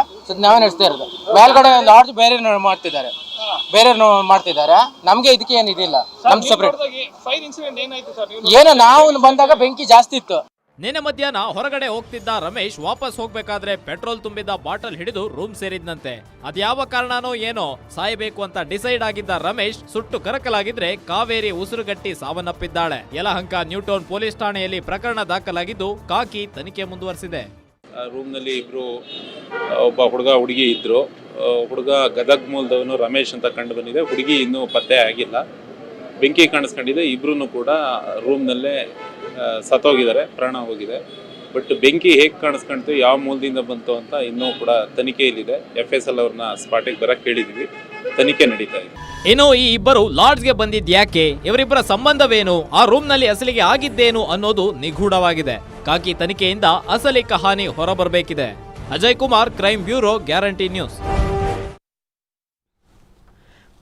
ನಾವೇ ನಡೆಸ್ತಾ ಇರೋದು. ಮೇಲ್ಗಡೆ ಲಾಡ್ಜ್ ಬೇರೆ ಮಾಡ್ತಿದ್ದಾರೆ. ಬೇರೆ ಮಾಡ್ತಿದ್ದಾರೆ. ನಮ್ಗೆ ಇದಕ್ಕೆ ಏನು ಇದಿಲ್ಲ. ನಮ್ ಸಪ್ರೇಟ್ ಫೈರ್ ಇನ್ಸಿಡೆಂಟ್ ಏನಾಯ್ತು ಸರ್? ನೀವು ಏನೋ ನಾವು ಬಂದಾಗ ಬೆಂಕಿ ಜಾಸ್ತಿ ಇತ್ತು. ನಿನ್ನೆ ಮಧ್ಯಾಹ್ನ ಹೊರಗಡೆ ಹೋಗ್ತಿದ್ದ ರಮೇಶ್ ವಾಪಸ್ ಹೋಗ್ಬೇಕಾದ್ರೆ ಪೆಟ್ರೋಲ್ ತುಂಬಿದ್ದ ಬಾಟಲ್ ಹಿಡಿದು ರೂಮ್ ಸೇರಿದ್ನಂತೆ. ಅದ್ಯಾವ ಕಾರಣನೋ ಏನೋ ಸಾಯಬೇಕು ಅಂತ ಡಿಸೈಡ್ ಆಗಿದ್ದ ರಮೇಶ್ ಸುಟ್ಟು ಕರಕಲಾಗಿದ್ರೆ ಕಾವೇರಿ ಉಸಿರುಗಟ್ಟಿ ಸಾವನ್ನಪ್ಪಿದ್ದಾಳೆ. ಯಲಹಂಕ ನ್ಯೂಟೌನ್ ಪೊಲೀಸ್ ಠಾಣೆಯಲ್ಲಿ ಪ್ರಕರಣ ದಾಖಲಾಗಿದ್ದು ಕಾಕಿ ತನಿಖೆ ಮುಂದುವರೆಸಿದೆ. ರೂಮ್ನಲ್ಲಿ ಇಬ್ರು ಒಬ್ಬ ಹುಡುಗ ಹುಡುಗಿ ಇದ್ದರು ಹುಡುಗ ಗದಗ್ ಮೂಲದವನು ರಮೇಶ್ ಅಂತ ಕಂಡು ಬಂದಿದೆ. ಹುಡುಗಿ ಇನ್ನೂ ಪತ್ತೆ ಆಗಿಲ್ಲ. ಬೆಂಕಿ ಕಾಣಿಸ್ಕೊಂಡಿದೆ. ಇಬ್ರು ಕೂಡ ರೂಮ್ನಲ್ಲೇ ಸತ್ತೋಗಿದ್ದಾರೆ. ಪ್ರಾಣ ಹೋಗಿದೆ. ಬಟ್ ಬೆಂಕಿ ಹೇಗೆ ಕಾಣಿಸ್ಕೊಂತು ಯಾವ ಮೂಲದಿಂದ ಬಂತು ಅಂತ ಇನ್ನೂ ಕೂಡ ತನಿಖೆಯಲ್ಲಿದೆ ಎಫ್ ಎಸ್ ಎಲ್ ಅವ್ರನ್ನ ಸ್ಪಾಟಿಗೆ ಬರಕ್ಕೆ ಕೇಳಿದ್ವಿ. ತನಿಖೆ ನಡೀತಾ ಇದೆ. ಈ ಇಬ್ಬರು ಲಾಡ್ಜ್ಗೆ ಬಂದಿದ್ಯಾಕೆ ಇವರಿಬ್ಬರ ಸಂಬಂಧವೇನು? ಆ ರೂಮ್ನಲ್ಲಿ ಅಸಲಿಗೆ ಆಗಿದ್ದೇನು ಅನ್ನೋದು ನಿಗೂಢವಾಗಿದೆ. ಕಾಕಿ ತನಿಖೆಯಿಂದ ಅಸಲಿ ಕಹಾನಿ ಹೊರಬರಬೇಕಿದೆ. Ajay Kumar crime bureau guarantee news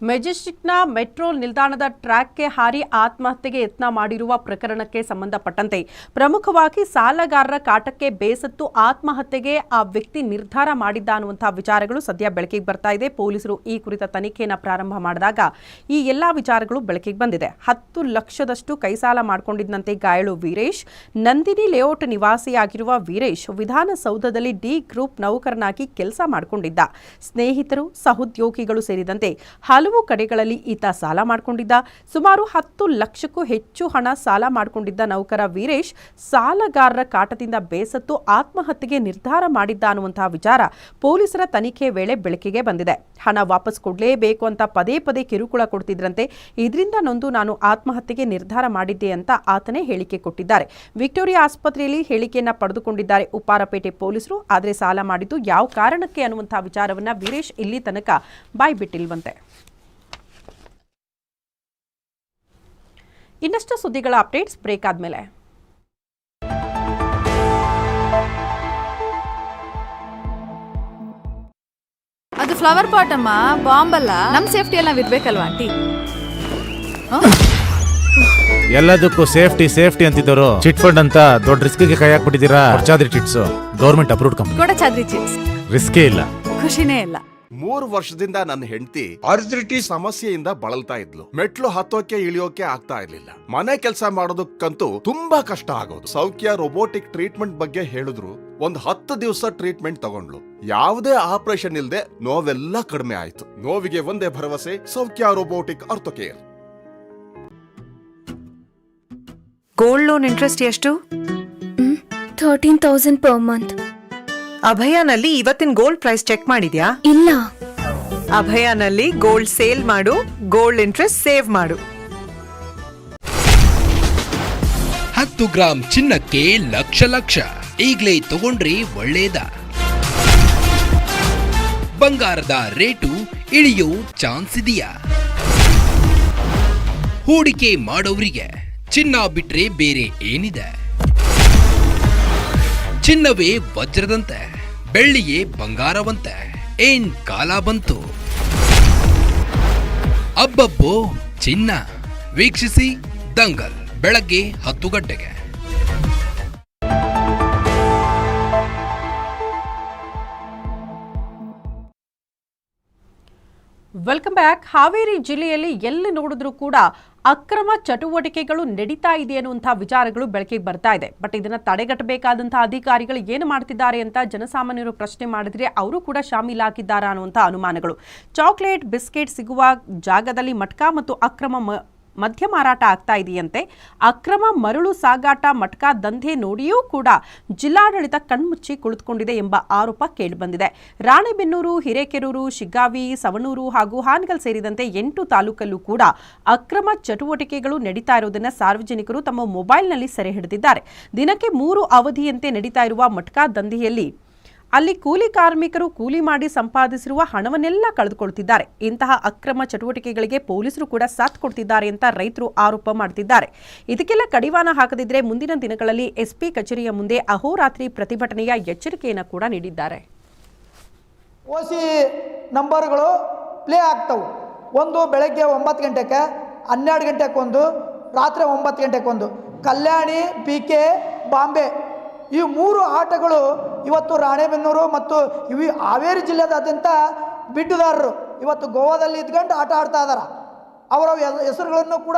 ಮೆಜೆಸ್ಟಿಕ್ನ metro ನಿಲ್ದಾಣದ ಟ್ರ್ಯಾಕ್ಗೆ ಹಾರಿ ಆತ್ಮಹತ್ಯೆಗೆ ಯತ್ನ ಮಾಡಿರುವ ಪ್ರಕರಣಕ್ಕೆ ಸಂಬಂಧಪಟ್ಟಂತೆ ಪ್ರಮುಖವಾಗಿ ಸಾಲಗಾರರ ಕಾಟಕ್ಕೆ ಬೇಸತ್ತು ಆತ್ಮಹತ್ಯೆಗೆ ಆ ವ್ಯಕ್ತಿ ನಿರ್ಧಾರ ಮಾಡಿದ್ದ ಅನ್ನುವಂತಹ ವಿಚಾರಗಳು ಸದ್ಯ ಬೆಳಕಿಗೆ ಬರ್ತಾ ಇದೆ. ಪೊಲೀಸರು ಈ ಕುರಿತ ತನಿಖೆಯನ್ನು ಪ್ರಾರಂಭ ಮಾಡಿದಾಗ ಈ ಎಲ್ಲಾ ವಿಚಾರಗಳು ಬೆಳಕಿಗೆ ಬಂದಿದೆ. ಹತ್ತು ಲಕ್ಷದಷ್ಟು ಕೈಸಾಲ ಮಾಡಿಕೊಂಡಿದ್ದಂತೆ ಗಾಯಳು ವೀರೇಶ್, ನಂದಿನಿ ಲೇಔಟ್ ನಿವಾಸಿಯಾಗಿರುವ ವೀರೇಶ್ ವಿಧಾನಸೌಧದಲ್ಲಿ ಡಿ ಗ್ರೂಪ್ ನೌಕರನಾಗಿ ಕೆಲಸ ಮಾಡಿಕೊಂಡಿದ್ದ. ಸ್ನೇಹಿತರು, ಸಹೋದ್ಯೋಗಿಗಳು ಸೇರಿದಂತೆ ಹಲವು ಕಡೆಗಳಲ್ಲಿ ಈತ ಸಾಲ ಮಾಡಿಕೊಂಡಿದ್ದ. ಸುಮಾರು ಹತ್ತು ಲಕ್ಷಕ್ಕೂ ಹೆಚ್ಚು ಹಣ ಸಾಲ ಮಾಡಿಕೊಂಡಿದ್ದ ನೌಕರ ವೀರೇಶ್ ಸಾಲಗಾರರ ಕಾಟದಿಂದ ಬೇಸತ್ತು ಆತ್ಮಹತ್ಯೆಗೆ ನಿರ್ಧಾರ ಮಾಡಿದ್ದ ಅನ್ನುವಂತಹ ವಿಚಾರ ಪೊಲೀಸರ ತನಿಖೆ ವೇಳೆ ಬೆಳಕಿಗೆ ಬಂದಿದೆ. ಹಣ ವಾಪಸ್ ಕೊಡಲೇಬೇಕು ಅಂತ ಪದೇ ಪದೇ ಕಿರುಕುಳ ಕೊಡ್ತಿದ್ರಂತೆ. ಇದರಿಂದ ನೊಂದು ನಾನು ಆತ್ಮಹತ್ಯೆಗೆ ನಿರ್ಧಾರ ಮಾಡಿದ್ದೆ ಅಂತ ಆತನೇ ಹೇಳಿಕೆ ಕೊಟ್ಟಿದ್ದಾರೆ. ವಿಕ್ಟೋರಿಯಾ ಆಸ್ಪತ್ರೆಯಲ್ಲಿ ಹೇಳಿಕೆಯನ್ನ ಪಡೆದುಕೊಂಡಿದ್ದಾರೆ ಉಪ್ಪಾರಪೇಟೆ ಪೊಲೀಸರು. ಆದರೆ ಸಾಲ ಮಾಡಿದ್ದು ಯಾವ ಕಾರಣಕ್ಕೆ ಅನ್ನುವಂತಹ ವಿಚಾರವನ್ನ ವೀರೇಶ್ ಇಲ್ಲಿ ತನಕ ಬಾಯ್ಬಿಟ್ಟಿಲ್ವಂತೆ. ಇನ್ನಷ್ಟು ಸುದ್ದಿಗಳ ಅಪ್ಡೇಟ್ಸ್ ಬ್ರೇಕ್ ಆದ್ಮೇಲೆ. ಅದು ಫ್ಲವರ್ ಪಾಟ್ ಅಮ್ಮ ಬಾಂಬ್ ಅಲ್ಲ. ನಮ್ ಸೇಫ್ಟಿ ಎಲ್ಲ ಇರ್ಬೇಕಲ್ವಾ ಆಂಟಿ? ಎಲ್ಲದಕ್ಕೂ ಸೇಫ್ಟಿ ಸೇಫ್ಟಿ ಅಂತಿದ್ದವರು ಚಿಟ್ ಫಂಡ್ ಅಂತ ದೊಡ್ಡ ರಿಸ್ಕ್ಗೆ ಕೈ ಹಾಕ್ಬಿಟ್ಟಿದ್ದೀರಾ? Chadri chits. Government approved company. Chadri chits. ರಿಸ್ಕೇ ಇಲ್ಲ. ಖುಷಿನೇ ಇಲ್ಲ. ಮೂರು ವರ್ಷದಿಂದ ನನ್ನ ಹೆಂಡತಿ ಅರ್ಜಿಟಿ ಸಮಸ್ಯೆಯಿಂದ ಬಳಲ್ತಾ ಇದ್ಲು. ಮೆಟ್ಲು ಹತ್ತೋಕೆ ಇಳಿಯೋಕೆ ಆಗ್ತಾ ಇರ್ಲಿಲ್ಲ. ಮನೆ ಕೆಲಸ ಮಾಡೋದಕ್ಕಂತೂ ತುಂಬಾ ಕಷ್ಟ ಆಗೋದು. ಸೌಖ್ಯ ರೋಬೋಟಿಕ್ ಟ್ರೀಟ್ಮೆಂಟ್ ಬಗ್ಗೆ ಹೇಳಿದ್ರು. ಒಂದ್ ಹತ್ತು ದಿವಸ ಟ್ರೀಟ್ಮೆಂಟ್ ತಗೊಂಡ್ಲು ಯಾವುದೇ ಆಪರೇಷನ್ ಇಲ್ಲದೆ ನೋವೆಲ್ಲ ಕಡಿಮೆ ಆಯ್ತು. ನೋವಿಗೆ ಒಂದೇ ಭರವಸೆ Saukhya robotic orthocare gold loan interest ಎಷ್ಟು? ಥರ್ಟೀನ್ ತೌಸಂಡ್ ಪರ್ ಮಂತ್ ಅಭಯನಲ್ಲಿ ಇವತ್ತಿನ ಗೋಲ್ಡ್ ಪ್ರೈಸ್ ಚೆಕ್ ಮಾಡಿದ್ಯಾ? ಇಲ್ಲ. ಅಭಯನಲ್ಲಿ ಗೋಲ್ಡ್ ಸೇಲ್ ಮಾಡು ಗೋಲ್ಡ್ ಇಂಟ್ರೆಸ್ಟ್ ಸೇವ್ ಮಾಡು. ಹತ್ತು ಗ್ರಾಂ ಚಿನ್ನಕ್ಕೆ ಲಕ್ಷ ಲಕ್ಷ. ಈಗಲೇ ತಗೊಂಡ್ರಿ ಒಳ್ಳೇದ. ಬಂಗಾರದ ರೇಟು ಇಳಿಯೋ ಚಾನ್ಸ್ ಇದೆಯಾ? ಹೂಡಿಕೆ ಮಾಡೋರಿಗೆ ಚಿನ್ನ ಬಿಟ್ರೆ ಬೇರೆ ಏನಿದೆ? ಚಿನ್ನವೇ ವಜ್ರದಂತೆ. ಬೆಳ್ಳಿಯೇ ಬಂಗಾರವಂತೆ. ಏನ್ ಕಾಲ ಬಂತು? ಅಬ್ಬಬ್ಬೋ, ಚಿನ್ನ. ವೀಕ್ಷಿಸಿ ದಂಗಲ್, ಬೆಳಗ್ಗೆ ಹತ್ತು ಗಂಟೆಗೆ. ವೆಲ್ಕಮ್ ಬ್ಯಾಕ್ ಹಾವೇರಿ ಜಿಲ್ಲೆಯಲ್ಲಿ ಎಲ್ಲಿ ನೋಡಿದ್ರೂ ಕೂಡ ಅಕ್ರಮ ಚಟುವಟಿಕೆಗಳು ನಡೀತಾ ಇದೆ ಅನ್ನುವಂಥ ವಿಚಾರಗಳು ಬೆಳಕಿಗೆ ಬರ್ತಾ ಇದೆ. ಬಟ್ ಇದನ್ನ ತಡೆಗಟ್ಟಬೇಕಾದಂತಹ ಅಧಿಕಾರಿಗಳು ಏನು ಮಾಡ್ತಿದ್ದಾರೆ ಅಂತ ಜನಸಾಮಾನ್ಯರು ಪ್ರಶ್ನೆ ಮಾಡಿದ್ರೆ ಅವರು ಕೂಡ ಶಾಮೀಲಾಗಿದ್ದಾರಾ ಅನ್ನುವಂಥ ಅನುಮಾನಗಳು. ಚಾಕ್ಲೇಟ್, ಬಿಸ್ಕೆಟ್ ಸಿಗುವ ಜಾಗದಲ್ಲಿ ಮಟ್ಕಾ ಮತ್ತು ಅಕ್ರಮ ಮದ್ಯ ಮಾರಾಟ ಆಗ್ತಾ ಇದೆಯಂತೆ. ಅಕ್ರಮ ಮರಳು ಸಾಗಾಟ ಮಟ್ಕಾ ದಂಧೆ ನೋಡಿಯೂ ಕೂಡ ಜಿಲ್ಲಾಡಳಿತ ಕಣ್ಮುಚ್ಚಿ ಕುಳಿತುಕೊಂಡಿದೆ ಎಂಬ ಆರೋಪ ಕೇಳಿಬಂದಿದೆ. ರಾಣೆಬೆನ್ನೂರು, ಹಿರೇಕೆರೂರು, ಶಿಗ್ಗಾವಿ, ಸವಣೂರು ಹಾಗೂ ಹಾನಗಲ್ ಸೇರಿದಂತೆ ಎಂಟು ತಾಲೂಕಲ್ಲೂ ಕೂಡ ಅಕ್ರಮ ಚಟುವಟಿಕೆಗಳು ನಡೀತಾ ಇರುವುದನ್ನು ಸಾರ್ವಜನಿಕರು ತಮ್ಮ ಮೊಬೈಲ್ನಲ್ಲಿ ಸೆರೆ ಹಿಡಿದಿದ್ದಾರೆ. ದಿನಕ್ಕೆ ಮೂರು ಅವಧಿಯಂತೆ ನಡೀತಾ ಇರುವ ಮಟ್ಕಾ ದಂಧೆಯಲ್ಲಿ ಅಲ್ಲಿ ಕೂಲಿ ಕಾರ್ಮಿಕರು ಕೂಲಿ ಮಾಡಿ ಸಂಪಾದಿಸಿರುವ ಹಣವನ್ನೆಲ್ಲ ಕಳೆದುಕೊಳ್ತಿದ್ದಾರೆ. ಇಂತಹ ಅಕ್ರಮ ಚಟುವಟಿಕೆಗಳಿಗೆ ಪೊಲೀಸರು ಕೂಡ ಸಾಥ್ ಕೊಡ್ತಿದ್ದಾರೆ ಅಂತ ರೈತರು ಆರೋಪ ಮಾಡ್ತಿದ್ದಾರೆ. ಇದಕ್ಕೆಲ್ಲ ಕಡಿವಾಣ ಹಾಕದಿದ್ರೆ ಮುಂದಿನ ದಿನಗಳಲ್ಲಿ ಎಸ್ಪಿ ಕಚೇರಿಯ ಮುಂದೆ ಅಹೋರಾತ್ರಿ ಪ್ರತಿಭಟನೆಯ ಎಚ್ಚರಿಕೆಯನ್ನು ಕೂಡ ನೀಡಿದ್ದಾರೆ. ಓಸಿ ನಂಬರ್ಗಳು ಪ್ಲೇ ಆಗ್ತವೆ. ಒಂದು ಬೆಳಗ್ಗೆ ಒಂಬತ್ತು ಗಂಟೆಗೆ, ಹನ್ನೆರಡು ಗಂಟೆಗೆ ಒಂದು, ರಾತ್ರಿ ಒಂಬತ್ತು ಗಂಟೆಗೆ ಕಲ್ಯಾಣಿ, ಪಿ ಕೆ, ಬಾಂಬೆ. ಈ ಮೂರು ಆಟಗಳು ಇವತ್ತು ರಾಣೆಬೆನ್ನೂರು ಮತ್ತು ಇವು ಹಾವೇರಿ ಜಿಲ್ಲೆದಾದ್ಯಂತ ಬಿಡ್ಡುದಾರರು ಇವತ್ತು ಗೋವಾದಲ್ಲಿ ಇದ್ಕೊಂಡು ಆಟ ಆಡ್ತಾ ಇದಾರ. ಅವರ ಹೆಸ- ಹೆಸರುಗಳನ್ನು ಕೂಡ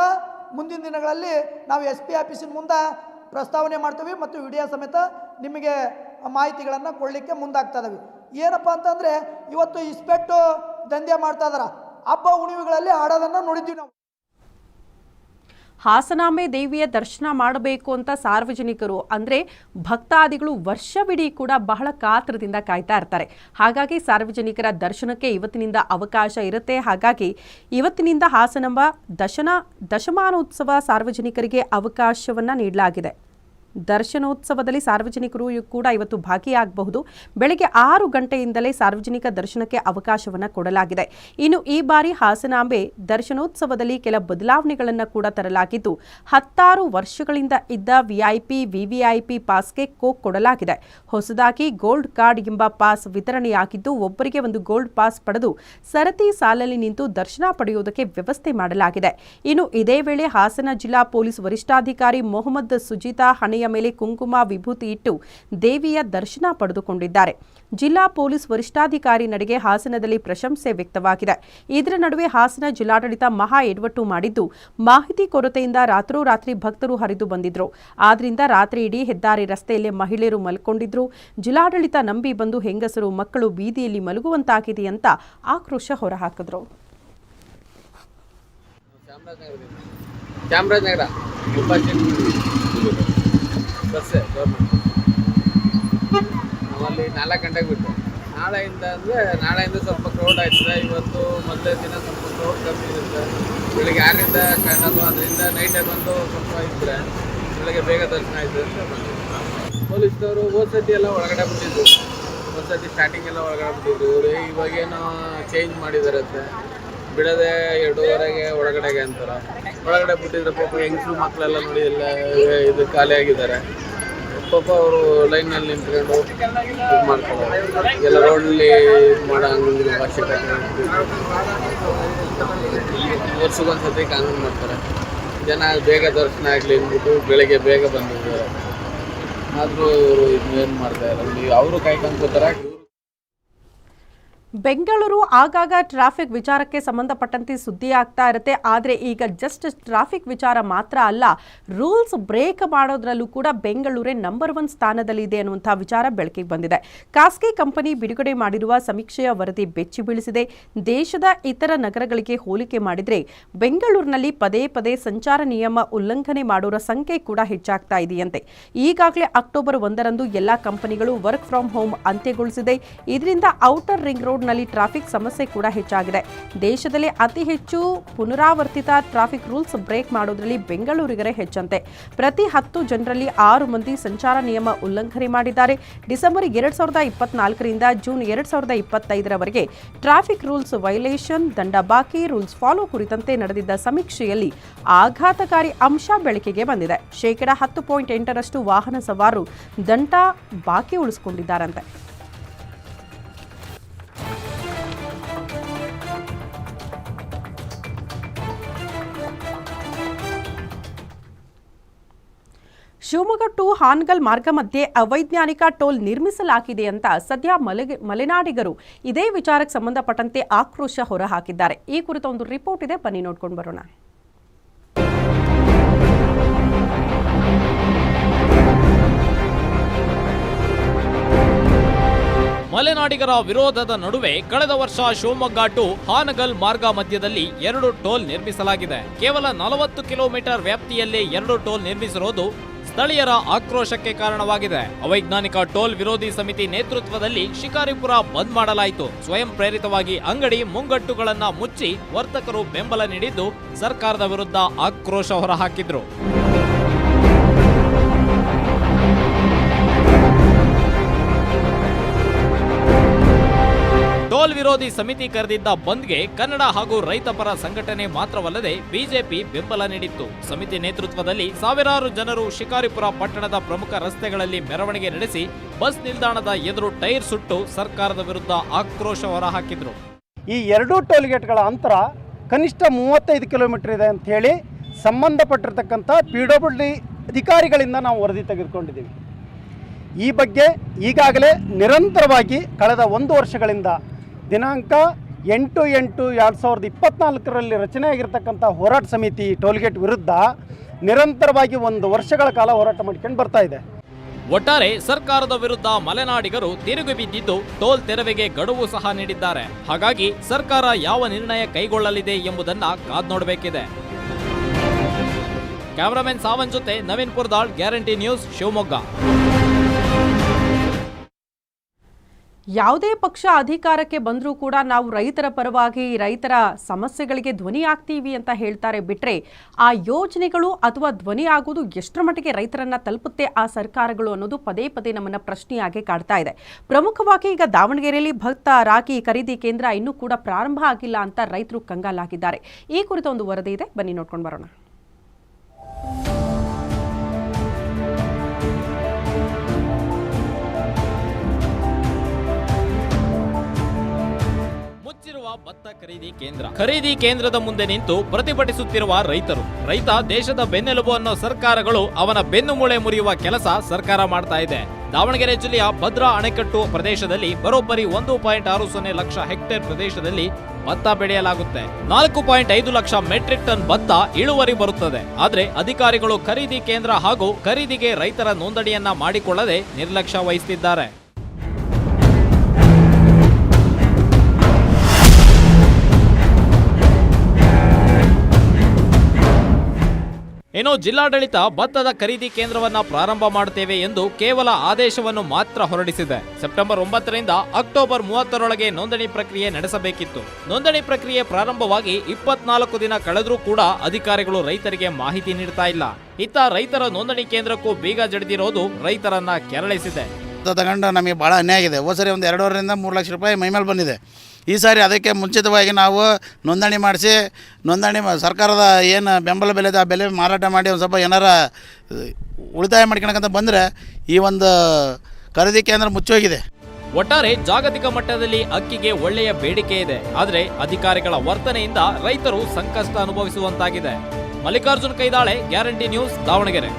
ಮುಂದಿನ ದಿನಗಳಲ್ಲಿ ನಾವು ಎಸ್ ಪಿ ಆಫೀಸಿನ ಮುಂದೆ ಪ್ರಸ್ತಾವನೆ ಮಾಡ್ತೀವಿ ಮತ್ತು ವಿಡಿಯೋ ಸಮೇತ ನಿಮಗೆ ಮಾಹಿತಿಗಳನ್ನು ಕೊಡಲಿಕ್ಕೆ ಮುಂದಾಗ್ತಾ ಇದಾವೆ. ಏನಪ್ಪ ಅಂತಂದರೆ, ಇವತ್ತು ಇಸ್ಪೆಟ್ಟು ದಂಧೆ ಮಾಡ್ತಾ ಇದಾರ. ಹಬ್ಬ ಉಣಿವೆಗಳಲ್ಲಿ ಆಡೋದನ್ನು ನೋಡಿದ್ದೀವಿ ನಾವು. ಹಾಸನಾಂಬೆ ದೇವಿಯ ದರ್ಶನ ಮಾಡಬೇಕು ಅಂತ ಸಾರ್ವಜನಿಕರು, ಅಂದರೆ ಭಕ್ತಾದಿಗಳು ವರ್ಷವಿಡೀ ಕೂಡ ಬಹಳ ಕಾತ್ರದಿಂದ ಕಾಯ್ತಾ ಇರ್ತಾರೆ. ಹಾಗಾಗಿ ಸಾರ್ವಜನಿಕರ ದರ್ಶನಕ್ಕೆ ಇವತ್ತಿನಿಂದ ಅವಕಾಶ ಇರುತ್ತೆ. ಹಾಗಾಗಿ ಇವತ್ತಿನಿಂದ ಹಾಸನಾಂಬ ದಶನ, ದಶಮಾನೋತ್ಸವ ಸಾರ್ವಜನಿಕರಿಗೆ ಅವಕಾಶವನ್ನು ನೀಡಲಾಗಿದೆ. ದರ್ಶನೋತ್ಸವದಲ್ಲಿ ಸಾರ್ವಜನಿಕರು ಕೂಡ ಇವತ್ತು ಭಾಗಿಯಾಗಬಹುದು. ಬೆಳಗ್ಗೆ ಆರು ಗಂಟೆಯಿಂದಲೇ ಸಾರ್ವಜನಿಕ ದರ್ಶನಕ್ಕೆ ಅವಕಾಶವನ್ನು ಕೊಡಲಾಗಿದೆ. ಇನ್ನು ಈ ಬಾರಿ ಹಾಸನಾಂಬೆ ದರ್ಶನೋತ್ಸವದಲ್ಲಿ ಕೆಲ ಬದಲಾವಣೆಗಳನ್ನು ಕೂಡ ತರಲಾಗಿದ್ದು, ಹತ್ತಾರು ವರ್ಷಗಳಿಂದ ಇದ್ದ ವಿಐಪಿ ವಿವಿಐಪಿ ಪಾಸ್ಗೆ ಕೋಕ್ ಕೊಡಲಾಗಿದೆ. ಹೊಸದಾಗಿ ಗೋಲ್ಡ್ ಕಾರ್ಡ್ ಎಂಬ ಪಾಸ್ ವಿತರಣೆಯಾಗಿದ್ದು, ಒಬ್ಬರಿಗೆ ಒಂದು ಗೋಲ್ಡ್ ಪಾಸ್ ಪಡೆದು ಸರತಿ ಸಾಲಲ್ಲಿ ನಿಂತು ದರ್ಶನ ಪಡೆಯುವುದಕ್ಕೆ ವ್ಯವಸ್ಥೆ ಮಾಡಲಾಗಿದೆ. ಇನ್ನು ಇದೇ ವೇಳೆ ಹಾಸನ ಜಿಲ್ಲಾ ಪೊಲೀಸ್ ವರಿಷ್ಠಾಧಿಕಾರಿ ಮೊಹಮ್ಮದ್ ಸುಜಿತಾ ಹಣೆಯ ಮೇಲೆ ಕುಂಕುಮ ವಿಭೂತಿ ಇಟ್ಟು ದೇವಿಯ ದರ್ಶನ ಪಡೆದುಕೊಂಡಿದ್ದಾರೆ. ಜಿಲ್ಲಾ ಪೊಲೀಸ್ ವರಿಷ್ಠಾಧಿಕಾರಿ ನಡೆಗೆ ಹಾಸನದಲ್ಲಿ ಪ್ರಶಂಸೆ ವ್ಯಕ್ತವಾಗಿದೆ. ಇದರ ನಡುವೆ ಹಾಸನ ಜಿಲ್ಲಾಡಳಿತ ಮಹಾ ಎಡವಟ್ಟು ಮಾಡಿದ್ದು, ಮಾಹಿತಿ ಕೊರತೆಯಿಂದ ರಾತ್ರೋರಾತ್ರಿ ಭಕ್ತರು ಹರಿದು ಬಂದಿದ್ರು. ಆದ್ರಿಂದ ರಾತ್ರಿ ಇಡೀ ಹೆದ್ದಾರಿ ರಸ್ತೆಯಲ್ಲೇ ಮಹಿಳೆಯರು ಮಲ್ಕೊಂಡಿದ್ರು. ಜಿಲ್ಲಾಡಳಿತ ನಂಬಿ ಬಂದು ಹೆಂಗಸರು, ಮಕ್ಕಳು ಬೀದಿಯಲ್ಲಿ ಮಲಗುವಂತಾಗಿದೆ ಅಂತ ಆಕ್ರೋಶ ಹೊರಹಾಕಿದ್ರು. ಚಾಮರಾಜನಗರ. ಬಸ್ ನಾವಲ್ಲಿ ನಾಲ್ಕು ಗಂಟೆಗೆ ಬಿಟ್ಟು. ನಾಳೆಯಿಂದ ಅಂದರೆ ನಾಳೆಯಿಂದ ಸ್ವಲ್ಪ ಕ್ರೌಡ್ ಆಯ್ತದೆ. ಇವತ್ತು ಮೊದಲೇ ದಿನ ಸ್ವಲ್ಪ ಕ್ರೌಡ್ ಕಮ್ಮಿ ಇರುತ್ತೆ. ಬೆಳಿಗ್ಗೆ ಆರರಿಂದ ಸ್ಟಾರ್ಟ್ ಅದರಿಂದ ನೈಟೇ ಬಂದು ಸ್ವಲ್ಪ ಇದ್ದರೆ ಬೆಳಗ್ಗೆ ಬೇಗ ದರ್ಶನ ಆಯಿತು ಅಂತ ಬಂದ್ವಿ. ಪೊಲೀಸ್ನವರು ಹೋದ ಸತಿ ಎಲ್ಲ ಒಳಗಡೆ ಬಿಟ್ಟಿದ್ರು. ಹೋದ ಸತಿ ಸ್ಟಾರ್ಟಿಂಗ್ ಎಲ್ಲ ಒಳಗಡೆ ಬಿಟ್ಟಿದ್ರು. ಇವರು ಇವಾಗೇನೋ ಚೇಂಜ್ ಮಾಡಿದ್ದಾರೆ ಅಂತೆ. ಬಿಡದೆ ಎರಡೂವರೆಗೆ ಒಳಗಡೆಗೆ ಅಂತಾರೆ. ಒಳಗಡೆ ಬಿಟ್ಟಿದ್ರೆ ಪಾಪ ಹೆಂಗಸರು ಮಕ್ಕಳೆಲ್ಲ ನೋಡಿ ಎಲ್ಲ ಇದು ಖಾಲಿ ಆಗಿದ್ದಾರೆ. ಪಾಪ ಅವರು ಲೈನಲ್ಲಿ ನಿಂತ್ಕೊಂಡು ಇದು ಮಾಡ್ತಾರೆ ಎಲ್ಲ ರೋಡಲ್ಲಿ ಮಾಡೋ ಅವಶ್ಯಕತೆ ವರ್ಷಕ್ಕೊಂದ್ಸತಿ ಕಾನೂನು ಮಾಡ್ತಾರೆ. ಜನ ಬೇಗ ದರ್ಶನ ಆಗಲಿ ಅಂದ್ಬಿಟ್ಟು ಬೆಳಗ್ಗೆ ಬೇಗ ಬಂದಿದ್ದಾರೆ. ಆದರೂ ಇವರು ಇದನ್ನೇನು ಮಾಡ್ತಾ ಇಲ್ಲ ಅವರು ಕಾಯ್ಕೊಂಡ್ಕೋತಾರೆ ಬೆಂಗಳೂರು ಆಗಾಗ ಟ್ರಾಫಿಕ್ ವಿಚಾರಕ್ಕೆ ಸಂಬಂಧಪಟ್ಟಂತೆ ಸುದ್ದಿ ಆಗ್ತಾ ಇರುತ್ತೆ. ಆದರೆ ಈಗ ಜಸ್ಟ್ ಟ್ರಾಫಿಕ್ ವಿಚಾರ ಮಾತ್ರ ಅಲ್ಲ ರೂಲ್ಸ್ ಬ್ರೇಕ್ ಮಾಡೋದ್ರಲ್ಲೂ ಕೂಡ ಬೆಂಗಳೂರೇ ನಂಬರ್ ಒನ್ ಸ್ಥಾನದಲ್ಲಿದೆ ಅನ್ನುವಂಥ ವಿಚಾರ ಬೆಳಕಿಗೆ ಬಂದಿದೆ. ಖಾಸಗಿ ಕಂಪನಿ ಬಿಡುಗಡೆ ಮಾಡಿರುವ ಸಮೀಕ್ಷೆಯ ವರದಿ ಬೆಚ್ಚಿ ಬೀಳಿಸಿದೆ. ದೇಶದ ಇತರ ನಗರಗಳಿಗೆ ಹೋಲಿಕೆ ಮಾಡಿದರೆ ಬೆಂಗಳೂರಿನಲ್ಲಿ ಪದೇ ಪದೇ ಸಂಚಾರ ನಿಯಮ ಉಲ್ಲಂಘನೆ ಮಾಡೋರ ಸಂಖ್ಯೆ ಕೂಡ ಹೆಚ್ಚಾಗ್ತಾ ಇದೆಯಂತೆ. ಈಗಾಗಲೇ ಅಕ್ಟೋಬರ್ ಒಂದರಂದು ಎಲ್ಲ ಕಂಪನಿಗಳು ವರ್ಕ್ ಫ್ರಮ್ ಹೋಮ್ ಅಂತ್ಯಗೊಳಿಸಿದೆ. ಇದರಿಂದ ಔಟರ್ ರಿಂಗ್ ರೋಡ್ನಲ್ಲಿ ಟ್ರಾಫಿಕ್ ಸಮಸ್ಯೆ ಕೂಡ ಹೆಚ್ಚಾಗಿದೆ. ದೇಶದಲ್ಲಿ ಅತಿ ಹೆಚ್ಚು ಪುನರಾವರ್ತಿತ ಟ್ರಾಫಿಕ್ ರೂಲ್ಸ್ ಬ್ರೇಕ್ ಮಾಡೋದ್ರಲ್ಲಿ ಬೆಂಗಳೂರಿಗರೇ ಹೆಚ್ಚಂತೆ. ಪ್ರತಿ ಹತ್ತು ಜನರಲ್ಲಿ ಆರು ಮಂದಿ ಸಂಚಾರ ನಿಯಮ ಉಲ್ಲಂಘನೆ ಮಾಡಿದ್ದಾರೆ. ಡಿಸೆಂಬರ್ ಎರಡ್ ಸಾವಿರದ ಇಪ್ಪತ್ನಾಲ್ಕರಿಂದ ಜೂನ್ ಎರಡ್ ಸಾವಿರದ ಇಪ್ಪತ್ತೈದರವರೆಗೆ ಟ್ರಾಫಿಕ್ ರೂಲ್ಸ್ ವೈಲೇಷನ್, ದಂಡ ಬಾಕಿ, ರೂಲ್ಸ್ ಫಾಲೋ ಕುರಿತಂತೆ ನಡೆದಿದ್ದ ಸಮೀಕ್ಷೆಯಲ್ಲಿ ಆಘಾತಕಾರಿ ಅಂಶ ಬೆಳಕಿಗೆ ಬಂದಿದೆ. ಶೇಕಡಾ ಹತ್ತು ಪಾಯಿಂಟ್ ಎಂಟರಷ್ಟು ವಾಹನ ಸವಾರರು ದಂಡ ಬಾಕಿ ಉಳಿಸಿಕೊಂಡಿದ್ದಾರಂತೆ. ಶಿವಮೊಗ್ಗ ಟು ಹಾನಗಲ್ ಮಾರ್ಗ ಮಧ್ಯೆ ಅವೈಜ್ಞಾನಿಕ ಟೋಲ್ ನಿರ್ಮಿಸಲಾಗಿದೆ ಅಂತ ಸದ್ಯ ಮಲೆಗೆ ಮಲೆನಾಡಿಗರು ಇದೇ ವಿಚಾರಕ್ಕೆ ಸಂಬಂಧಪಟ್ಟಂತೆ ಆಕ್ರೋಶ ಹೊರಹಾಕಿದ್ದಾರೆ. ಈ ಕುರಿತ ಒಂದು ರಿಪೋರ್ಟ್ ಇದೆ. ಬನ್ನಿ, ನೋಡ್ಕೊಂಡು ಬರೋಣ. ಮಲೆನಾಡಿಗರ ವಿರೋಧದ ನಡುವೆ ಕಳೆದ ವರ್ಷ ಶಿವಮೊಗ್ಗ ಟು ಹಾನಗಲ್ ಮಾರ್ಗ ಮಧ್ಯದಲ್ಲಿ ಎರಡು ಟೋಲ್ ನಿರ್ಮಿಸಲಾಗಿದೆ. ಕೇವಲ ನಲವತ್ತು ಕಿಲೋಮೀಟರ್ ವ್ಯಾಪ್ತಿಯಲ್ಲಿ ಎರಡು ಟೋಲ್ ನಿರ್ಮಿಸಿರೋದು ಸ್ಥಳೀಯರ ಆಕ್ರೋಶಕ್ಕೆ ಕಾರಣವಾಗಿದೆ. ಅವೈಜ್ಞಾನಿಕ ಟೋಲ್ ವಿರೋಧಿ ಸಮಿತಿ ನೇತೃತ್ವದಲ್ಲಿ ಶಿಕಾರಿಪುರ ಬಂದ್ ಮಾಡಲಾಯಿತು. ಸ್ವಯಂ ಪ್ರೇರಿತವಾಗಿ ಅಂಗಡಿ ಮುಂಗಟ್ಟುಗಳನ್ನ ಮುಚ್ಚಿ ವರ್ತಕರು ಬೆಂಬಲ ನೀಡಿದ್ದು ಸರ್ಕಾರದ ವಿರುದ್ಧ ಆಕ್ರೋಶ ಹೊರಹಾಕಿದ್ರು. ಟೋಲ್ ವಿರೋಧಿ ಸಮಿತಿ ಕರೆದಿದ್ದ ಬಂದ್ಗೆ ಕನ್ನಡ ಹಾಗೂ ರೈತ ಪರ ಸಂಘಟನೆ ಮಾತ್ರವಲ್ಲದೆ ಬಿಜೆಪಿ ಬೆಂಬಲ ನೀಡಿತ್ತು. ಸಮಿತಿ ನೇತೃತ್ವದಲ್ಲಿ ಸಾವಿರಾರು ಜನರು ಶಿಕಾರಿಪುರ ಪಟ್ಟಣದ ಪ್ರಮುಖ ರಸ್ತೆಗಳಲ್ಲಿ ಮೆರವಣಿಗೆ ನಡೆಸಿ ಬಸ್ ನಿಲ್ದಾಣದ ಎದುರು ಟೈರ್ ಸುಟ್ಟು ಸರ್ಕಾರದ ವಿರುದ್ಧ ಆಕ್ರೋಶ ಹೊರಹಾಕಿದ್ರು. ಈ ಎರಡೂ ಟೋಲ್ ಗೇಟ್ಗಳ ಅಂತರ ಕನಿಷ್ಠ ಮೂವತ್ತೈದು ಕಿಲೋಮೀಟರ್ ಇದೆ ಅಂತ ಹೇಳಿ ಸಂಬಂಧಪಟ್ಟಿರ್ತಕ್ಕಂಥ ಪಿ ಅಧಿಕಾರಿಗಳಿಂದ ನಾವು ವರದಿ ತೆಗೆದುಕೊಂಡಿದ್ದೀವಿ. ಈ ಬಗ್ಗೆ ಈಗಾಗಲೇ ನಿರಂತರವಾಗಿ ಕಳೆದ ಒಂದು ವರ್ಷಗಳಿಂದ ದಿನಾಂಕ ಎಂಟು ಎಂಟು ಎರಡು ಸಾವಿರದ ಇಪ್ಪತ್ನಾಲ್ಕರಲ್ಲಿ ರಚನೆಯಾಗಿರ್ತಕ್ಕಂಥ ಹೋರಾಟ ಸಮಿತಿ ಟೋಲ್ಗೇಟ್ ವಿರುದ್ಧ ನಿರಂತರವಾಗಿ ಒಂದು ವರ್ಷಗಳ ಕಾಲ ಹೋರಾಟ ಮಾಡ್ಕೊಂಡು ಬರ್ತಾ ಇದೆ. ಒಟ್ಟಾರೆ ಸರ್ಕಾರದ ವಿರುದ್ಧ ಮಲೆನಾಡಿಗರು ತಿರುಗಿ ಬಿದ್ದಿದ್ದು ಟೋಲ್ ತೆರವಿಗೆ ಗಡುವು ಸಹ ನೀಡಿದ್ದಾರೆ. ಹಾಗಾಗಿ ಸರ್ಕಾರ ಯಾವ ನಿರ್ಣಯ ಕೈಗೊಳ್ಳಲಿದೆ ಎಂಬುದನ್ನ ಕಾದ್ ನೋಡಬೇಕಿದೆ. ಕ್ಯಾಮರಾಮನ್ ಸಾವನ್ ಜೊತೆ ನವೀನ್ ಪುರ್ದಾಳ್, ಗ್ಯಾರಂಟಿ ನ್ಯೂಸ್ ಶಿವಮೊಗ್ಗ. ಯಾವುದೇ ಪಕ್ಷ ಅಧಿಕಾರಕ್ಕೆ ಬಂದರೂ ಕೂಡ ನಾವು ರೈತರ ಪರವಾಗಿ, ರೈತರ ಸಮಸ್ಯೆಗಳಿಗೆ ಧ್ವನಿ ಆಗ್ತೀವಿ ಅಂತ ಹೇಳ್ತಾರೆ ಬಿಟ್ಟರೆ ಆ ಯೋಜನೆಗಳು ಅಥವಾ ಧ್ವನಿ ಆಗೋದು ಎಷ್ಟರ ಮಟ್ಟಿಗೆ ರೈತರನ್ನ ತಲುಪುತ್ತೆ ಆ ಸರ್ಕಾರಗಳು ಅನ್ನೋದು ಪದೇ ಪದೇ ನಮ್ಮನ್ನ ಪ್ರಶ್ನೆಯಾಗಿ ಕಾಡ್ತಾ ಇದೆ. ಪ್ರಮುಖವಾಗಿ ಈಗ ದಾವಣಗೆರೆಯಲ್ಲಿ ಭಕ್ತ ರಾಗಿ ಖರೀದಿ ಕೇಂದ್ರ ಇನ್ನೂ ಕೂಡ ಪ್ರಾರಂಭ ಆಗಿಲ್ಲ ಅಂತ ರೈತರು ಕಂಗಾಲಾಗಿದ್ದಾರೆ. ಈ ಕುರಿತ ಒಂದು ವರದಿ ಇದೆ. ಬನ್ನಿ ನೋಡ್ಕೊಂಡು ಬರೋಣ. ಭತ್ತ ಖರೀದಿ ಕೇಂದ್ರ. ಖರೀದಿ ಕೇಂದ್ರದ ಮುಂದೆ ನಿಂತು ಪ್ರತಿಭಟಿಸುತ್ತಿರುವ ರೈತರು. ರೈತ ದೇಶದ ಬೆನ್ನೆಲುಬು ಅನ್ನೋ ಸರ್ಕಾರಗಳು ಅವನ ಬೆನ್ನು ಮೂಳೆ ಮುರಿಯುವ ಕೆಲಸ ಸರ್ಕಾರ ಮಾಡ್ತಾ ಇದೆ. ದಾವಣಗೆರೆ ಜಿಲ್ಲೆಯ ಭದ್ರಾ ಅಣೆಕಟ್ಟು ಪ್ರದೇಶದಲ್ಲಿ ಬರೋಬ್ಬರಿ ಒಂದು ಪಾಯಿಂಟ್ ಆರು ಸೊನ್ನೆ ಲಕ್ಷ ಹೆಕ್ಟೇರ್ ಪ್ರದೇಶದಲ್ಲಿ ಭತ್ತ ಬೆಳೆಯಲಾಗುತ್ತೆ. ನಾಲ್ಕು ಪಾಯಿಂಟ್ ಐದು ಲಕ್ಷ ಮೆಟ್ರಿಕ್ ಟನ್ ಭತ್ತ ಇಳುವರಿ ಬರುತ್ತದೆ. ಆದ್ರೆ ಅಧಿಕಾರಿಗಳು ಖರೀದಿ ಕೇಂದ್ರ ಹಾಗೂ ಖರೀದಿಗೆ ರೈತರ ನೋಂದಣಿಯನ್ನ ಮಾಡಿಕೊಳ್ಳದೆ ನಿರ್ಲಕ್ಷ್ಯ ವಹಿಸುತ್ತಿದ್ದಾರೆ ಇನ್ನು ಜಿಲ್ಲಾಡಳಿತ ಭತ್ತದ ಖರೀದಿ ಕೇಂದ್ರವನ್ನ ಪ್ರಾರಂಭ ಮಾಡುತ್ತೇವೆ ಎಂದು ಕೇವಲ ಆದೇಶವನ್ನು ಮಾತ್ರ ಹೊರಡಿಸಿದೆ. ಸೆಪ್ಟೆಂಬರ್ ಒಂಬತ್ತರಿಂದ ಅಕ್ಟೋಬರ್ ಮೂವತ್ತರೊಳಗೆ ನೋಂದಣಿ ಪ್ರಕ್ರಿಯೆ ನಡೆಸಬೇಕಿತ್ತು. ನೋಂದಣಿ ಪ್ರಕ್ರಿಯೆ ಪ್ರಾರಂಭವಾಗಿ ಇಪ್ಪತ್ನಾಲ್ಕು ದಿನ ಕಳೆದರೂ ಕೂಡ ಅಧಿಕಾರಿಗಳು ರೈತರಿಗೆ ಮಾಹಿತಿ ನೀಡ್ತಾ ಇಲ್ಲ. ಇತ್ತ ರೈತರ ನೋಂದಣಿ ಕೇಂದ್ರಕ್ಕೂ ಬೀಗ ಜಡಿದಿರೋದು ರೈತರನ್ನ ಕೆರಳಿಸಿದೆ. ತಗೊಂಡು ನಮಗೆ ಭಾಳ ಅನ್ಯಾಗಿದೆ ಒಂದು ಎರಡೂವರೆಯಿಂದ ಮೂರು ಲಕ್ಷ ರೂಪಾಯಿ ಮೈಮೇಲೆ ಬಂದಿದೆ. ಈ ಸಾರಿ ಅದಕ್ಕೆ ಮುಂಚಿತವಾಗಿ ನಾವು ನೋಂದಣಿ ಮಾಡಿಸಿ, ನೋಂದಣಿ ಸರ್ಕಾರದ ಏನು ಬೆಂಬಲ ಬೆಲೆದ ಬೆಲೆ ಮಾರಾಟ ಮಾಡಿ ಒಂದು ಸ್ವಲ್ಪ ಏನಾರ ಉಳಿತಾಯ ಮಾಡ್ಕೊಳಕಂತ ಬಂದರೆ ಈ ಒಂದು ಖರೀದಿ ಕೇಂದ್ರ ಮುಚ್ಚೋಗಿದೆ. ಒಟ್ಟಾರೆ ಜಾಗತಿಕ ಮಟ್ಟದಲ್ಲಿ ಅಕ್ಕಿಗೆ ಒಳ್ಳೆಯ ಬೇಡಿಕೆ ಇದೆ. ಆದರೆ ಅಧಿಕಾರಿಗಳ ವರ್ತನೆಯಿಂದ ರೈತರು ಸಂಕಷ್ಟ ಅನುಭವಿಸುವಂತಾಗಿದೆ. Mallikarjun Kaidale, guarantee news Davanagere.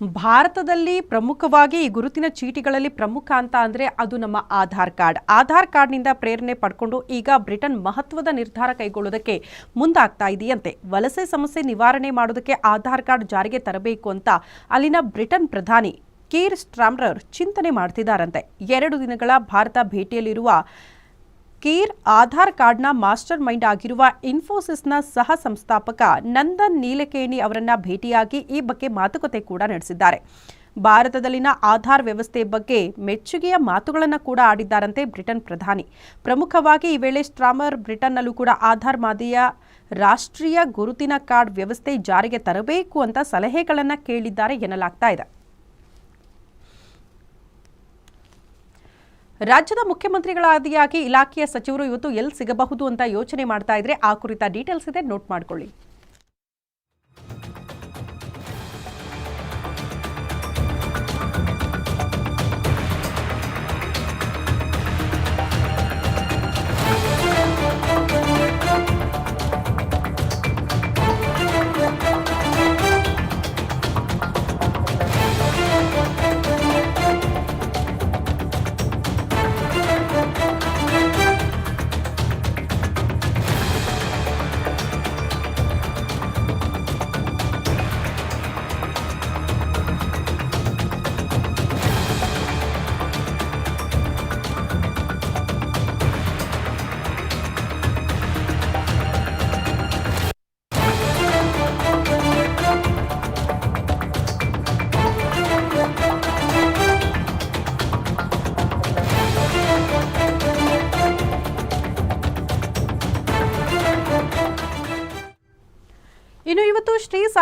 ಭಾರತದಲ್ಲಿ ಪ್ರಮುಖವಾಗಿ ಈ ಗುರುತಿನ ಚೀಟಿಗಳಲ್ಲಿ ಪ್ರಮುಖ ಅಂತ ಅಂದರೆ ಅದು ನಮ್ಮ ಆಧಾರ್ ಕಾರ್ಡ್. ಆಧಾರ್ ಕಾರ್ಡ್ನಿಂದ ಪ್ರೇರಣೆ ಪಡ್ಕೊಂಡು ಈಗ ಬ್ರಿಟನ್ ಮಹತ್ವದ ನಿರ್ಧಾರ ಕೈಗೊಳ್ಳೋದಕ್ಕೆ ಮುಂದಾಗ್ತಾ ಇದೆಯಂತೆ. ವಲಸೆ ಸಮಸ್ಯೆ ನಿವಾರಣೆ ಮಾಡೋದಕ್ಕೆ ಆಧಾರ್ ಕಾರ್ಡ್ ಜಾರಿಗೆ ತರಬೇಕು ಅಂತ ಅಲ್ಲಿನ ಬ್ರಿಟನ್ ಪ್ರಧಾನಿ ಕೀರ್ ಸ್ಟ್ರಾಮ್ರರ್ ಚಿಂತನೆ ಮಾಡ್ತಿದ್ದಾರಂತೆ. ಎರಡು ದಿನಗಳ ಭಾರತ ಭೇಟಿಯಲ್ಲಿರುವ ಕೀರ್ ಆಧಾರ್ ಕಾರ್ಡ್ನ ಮಾಸ್ಟರ್ ಮೈಂಡ್ ಆಗಿರುವ ಇನ್ಫೋಸಿಸ್ನ ಸಹ ಸಂಸ್ಥಾಪಕ ನಂದನ್ ನೀಲಕೇಣಿ ಅವರನ್ನ ಭೇಟಿಯಾಗಿ ಈ ಬಗ್ಗೆ ಮಾತುಕತೆ ಕೂಡ ನಡೆಸಿದ್ದಾರೆ. ಭಾರತದಲ್ಲಿನ ಆಧಾರ್ ವ್ಯವಸ್ಥೆ ಬಗ್ಗೆ ಮೆಚ್ಚುಗೆಯ ಮಾತುಗಳನ್ನು ಕೂಡ ಆಡಿದ್ದಾರಂತೆ ಬ್ರಿಟನ್ ಪ್ರಧಾನಿ. ಪ್ರಮುಖವಾಗಿ ಈ ವೇಳೆ ಸ್ಟ್ರಾಮರ್ ಬ್ರಿಟನ್ನಲ್ಲೂ ಕೂಡ ಆಧಾರ್ ಮಾದರಿಯ ರಾಷ್ಟ್ರೀಯ ಗುರುತಿನ ಕಾರ್ಡ್ ವ್ಯವಸ್ಥೆ ಜಾರಿಗೆ ತರಬೇಕು ಅಂತ ಸಲಹೆಗಳನ್ನು ಕೇಳಿದ್ದಾರೆ ಎನ್ನಲಾಗ್ತಾ ಇದೆ. ರಾಜ್ಯದ ಮುಖ್ಯಮಂತ್ರಿಗಳಾದಿಯಾಗಿ ಇಲಾಖೆಯ ಸಚಿವರು ಇವತ್ತು ಎಲ್ಲಿ ಸಿಗಬಹುದು ಅಂತ ಯೋಚನೆ ಮಾಡ್ತಾ ಇದ್ರೆ ಆ ಕುರಿತ ಡೀಟೇಲ್ಸ್ ಇದೆ. ನೋಟ್ ಮಾಡ್ಕೊಳ್ಳಿ.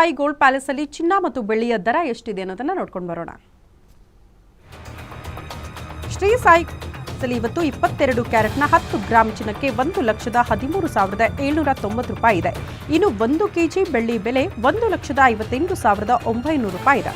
ಶ್ರೀ ಸಾಯಿ ಗೋಲ್ಡ್ ಪ್ಯಾಲೇಸ್ ಅಲ್ಲಿ ಚಿನ್ನ ಮತ್ತು ಬೆಳ್ಳಿಯ ದರ ಎಷ್ಟಿದೆ ಅನ್ನೋದನ್ನ ನೋಡ್ಕೊಂಡು ಬರೋಣ. ಶ್ರೀ ಸಾಯಿ ಇವತ್ತು ಇಪ್ಪತ್ತೆರಡು ಕ್ಯಾರೆಟ್ನ ಹತ್ತು ಗ್ರಾಮ್ ಚಿನ್ನಕ್ಕೆ ಒಂದು ಲಕ್ಷದ ಹದಿಮೂರು ಸಾವಿರದ ಏಳ್ನೂರ ತೊಂಬತ್ತು ರೂಪಾಯಿ ಇದೆ. ಇನ್ನು ಒಂದು ಕೆಜಿ ಬೆಳ್ಳಿ ಬೆಲೆ ಒಂದು ಲಕ್ಷದ ಐವತ್ತೆಂಟು ಸಾವಿರದ ಒಂಬೈನೂರು ರೂಪಾಯಿ ಇದೆ.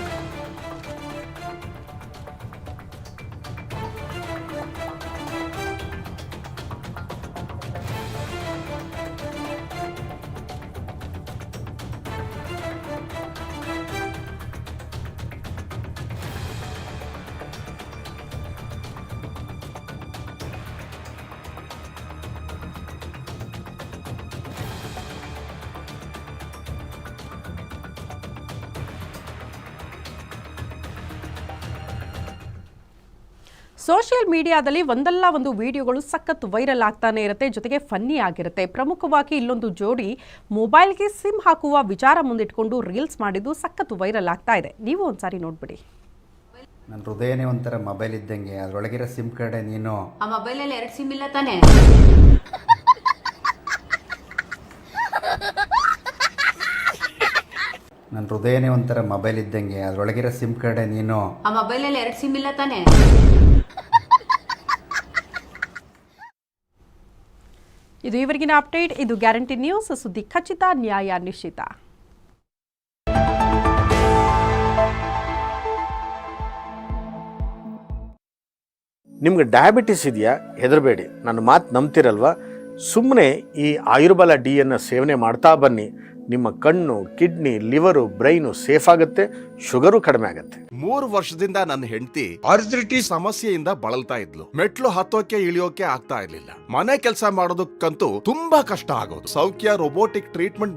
ಸೋಷಿಯಲ್ ಮೀಡಿಯಾದಲ್ಲಿ ಒಂದಲ್ಲ ಒಂದು ವಿಡಿಯೋಗಳು ಸಖತ್ ವೈರಲ್ ಆಗ್ತಾನೆ ಇರುತ್ತೆ ಜೊತೆಗೆ ಫನ್ನಿ ಆಗಿರುತ್ತೆ. ಪ್ರಮುಖವಾಗಿ ಇಲ್ಲೊಂದು ಜೋಡಿ ಮೊಬೈಲ್ಗೆ ಸಿಮ್ ಹಾಕುವ ವಿಚಾರ ಮುಂದಿಟ್ಕೊಂಡು ರೀಲ್ಸ್ ಮಾಡಿದ್ದು ಸಖತ್ ವೈರಲ್ ಆಗ್ತಾ ಇದೆ. ನೀವು ಒಂದ್ಸಾರಿ ನೋಡ್ಬಿಡಿ. ನನ್ನ ಹೃದಯನೇ ಒಂಥರ ಮೊಬೈಲ್ ಇದ್ದಂಗೆ ಅದರೊಳಗಿರೋ ಸಿಮ್ ಕಾರ್ಡ್ ನೀನು. ಆ ಮೊಬೈಲಲ್ಲಿ ಎರಡು ಸಿಮ್ ಇಲ್ಲ ತಾನೆ? ನನ್ನ ಹೃದಯನೇ ಒಂಥರ ಮೊಬೈಲ್ ಇದ್ದಂಗೆ ಅದರೊಳಗಿರೋ ಸಿಮ್ ಕಾರ್ಡ್ ನೀನು. ಆ ಮೊಬೈಲಲ್ಲಿ ಎರಡು ಸಿಮ್ ಇಲ್ಲ ತಾನೆ? ಇದು ಇವರಿಗಿನ ಅಪ್ಡೇಟ್. ಇದು ಗ್ಯಾರಂಟಿ ನ್ಯೂಸ್. ಸುದ್ದಿ ಖಚಿತ, ನ್ಯಾಯ ನಿಶ್ಚಿತ. ನಿಮ್ಗೆ ಡಯಾಬಿಟಿಸ್ ಇದೆಯಾ? ಹೆದರಬೇಡಿ. ನನ್ನ ಮಾತು ನಂಬ್ತಿರಲ್ವಾ? ಸುಮ್ಮನೆ ಈ ಆಯುರ್ಬಲ ಡಿಯನ್ನು ಸೇವನೆ ಮಾಡ್ತಾ ಬನ್ನಿ. ನಿಮ್ಮ ಕಣ್ಣು ಕಿಡ್ನಿ ಲಿವರು ಬ್ರೈನು ಸೇಫ್ ಆಗುತ್ತೆ ಶುಗರು ಕಡಿಮೆ ಆಗುತ್ತೆ. ಮೂರು ವರ್ಷದಿಂದ ನನ್ನ ಹೆಂಡತಿ ಆರ್ಜಿಟಿ ಸಮಸ್ಯೆಯಿಂದ ಬಳಲ್ತಾ ಇದ್ಲು. ಮೆಟ್ಲು ಹತ್ತೋಕೆ ಇಳಿಯೋಕೆ ಆಗ್ತಾ ಇರ್ಲಿಲ್ಲ. ಮನೆ ಕೆಲಸ ಮಾಡೋದಕ್ಕಂತೂ ತುಂಬಾ ಕಷ್ಟ ಆಗೋದು. ಸೌಖ್ಯ ರೋಬೋಟಿಕ್ ಟ್ರೀಟ್ಮೆಂಟ್ ಬಗ್ಗೆ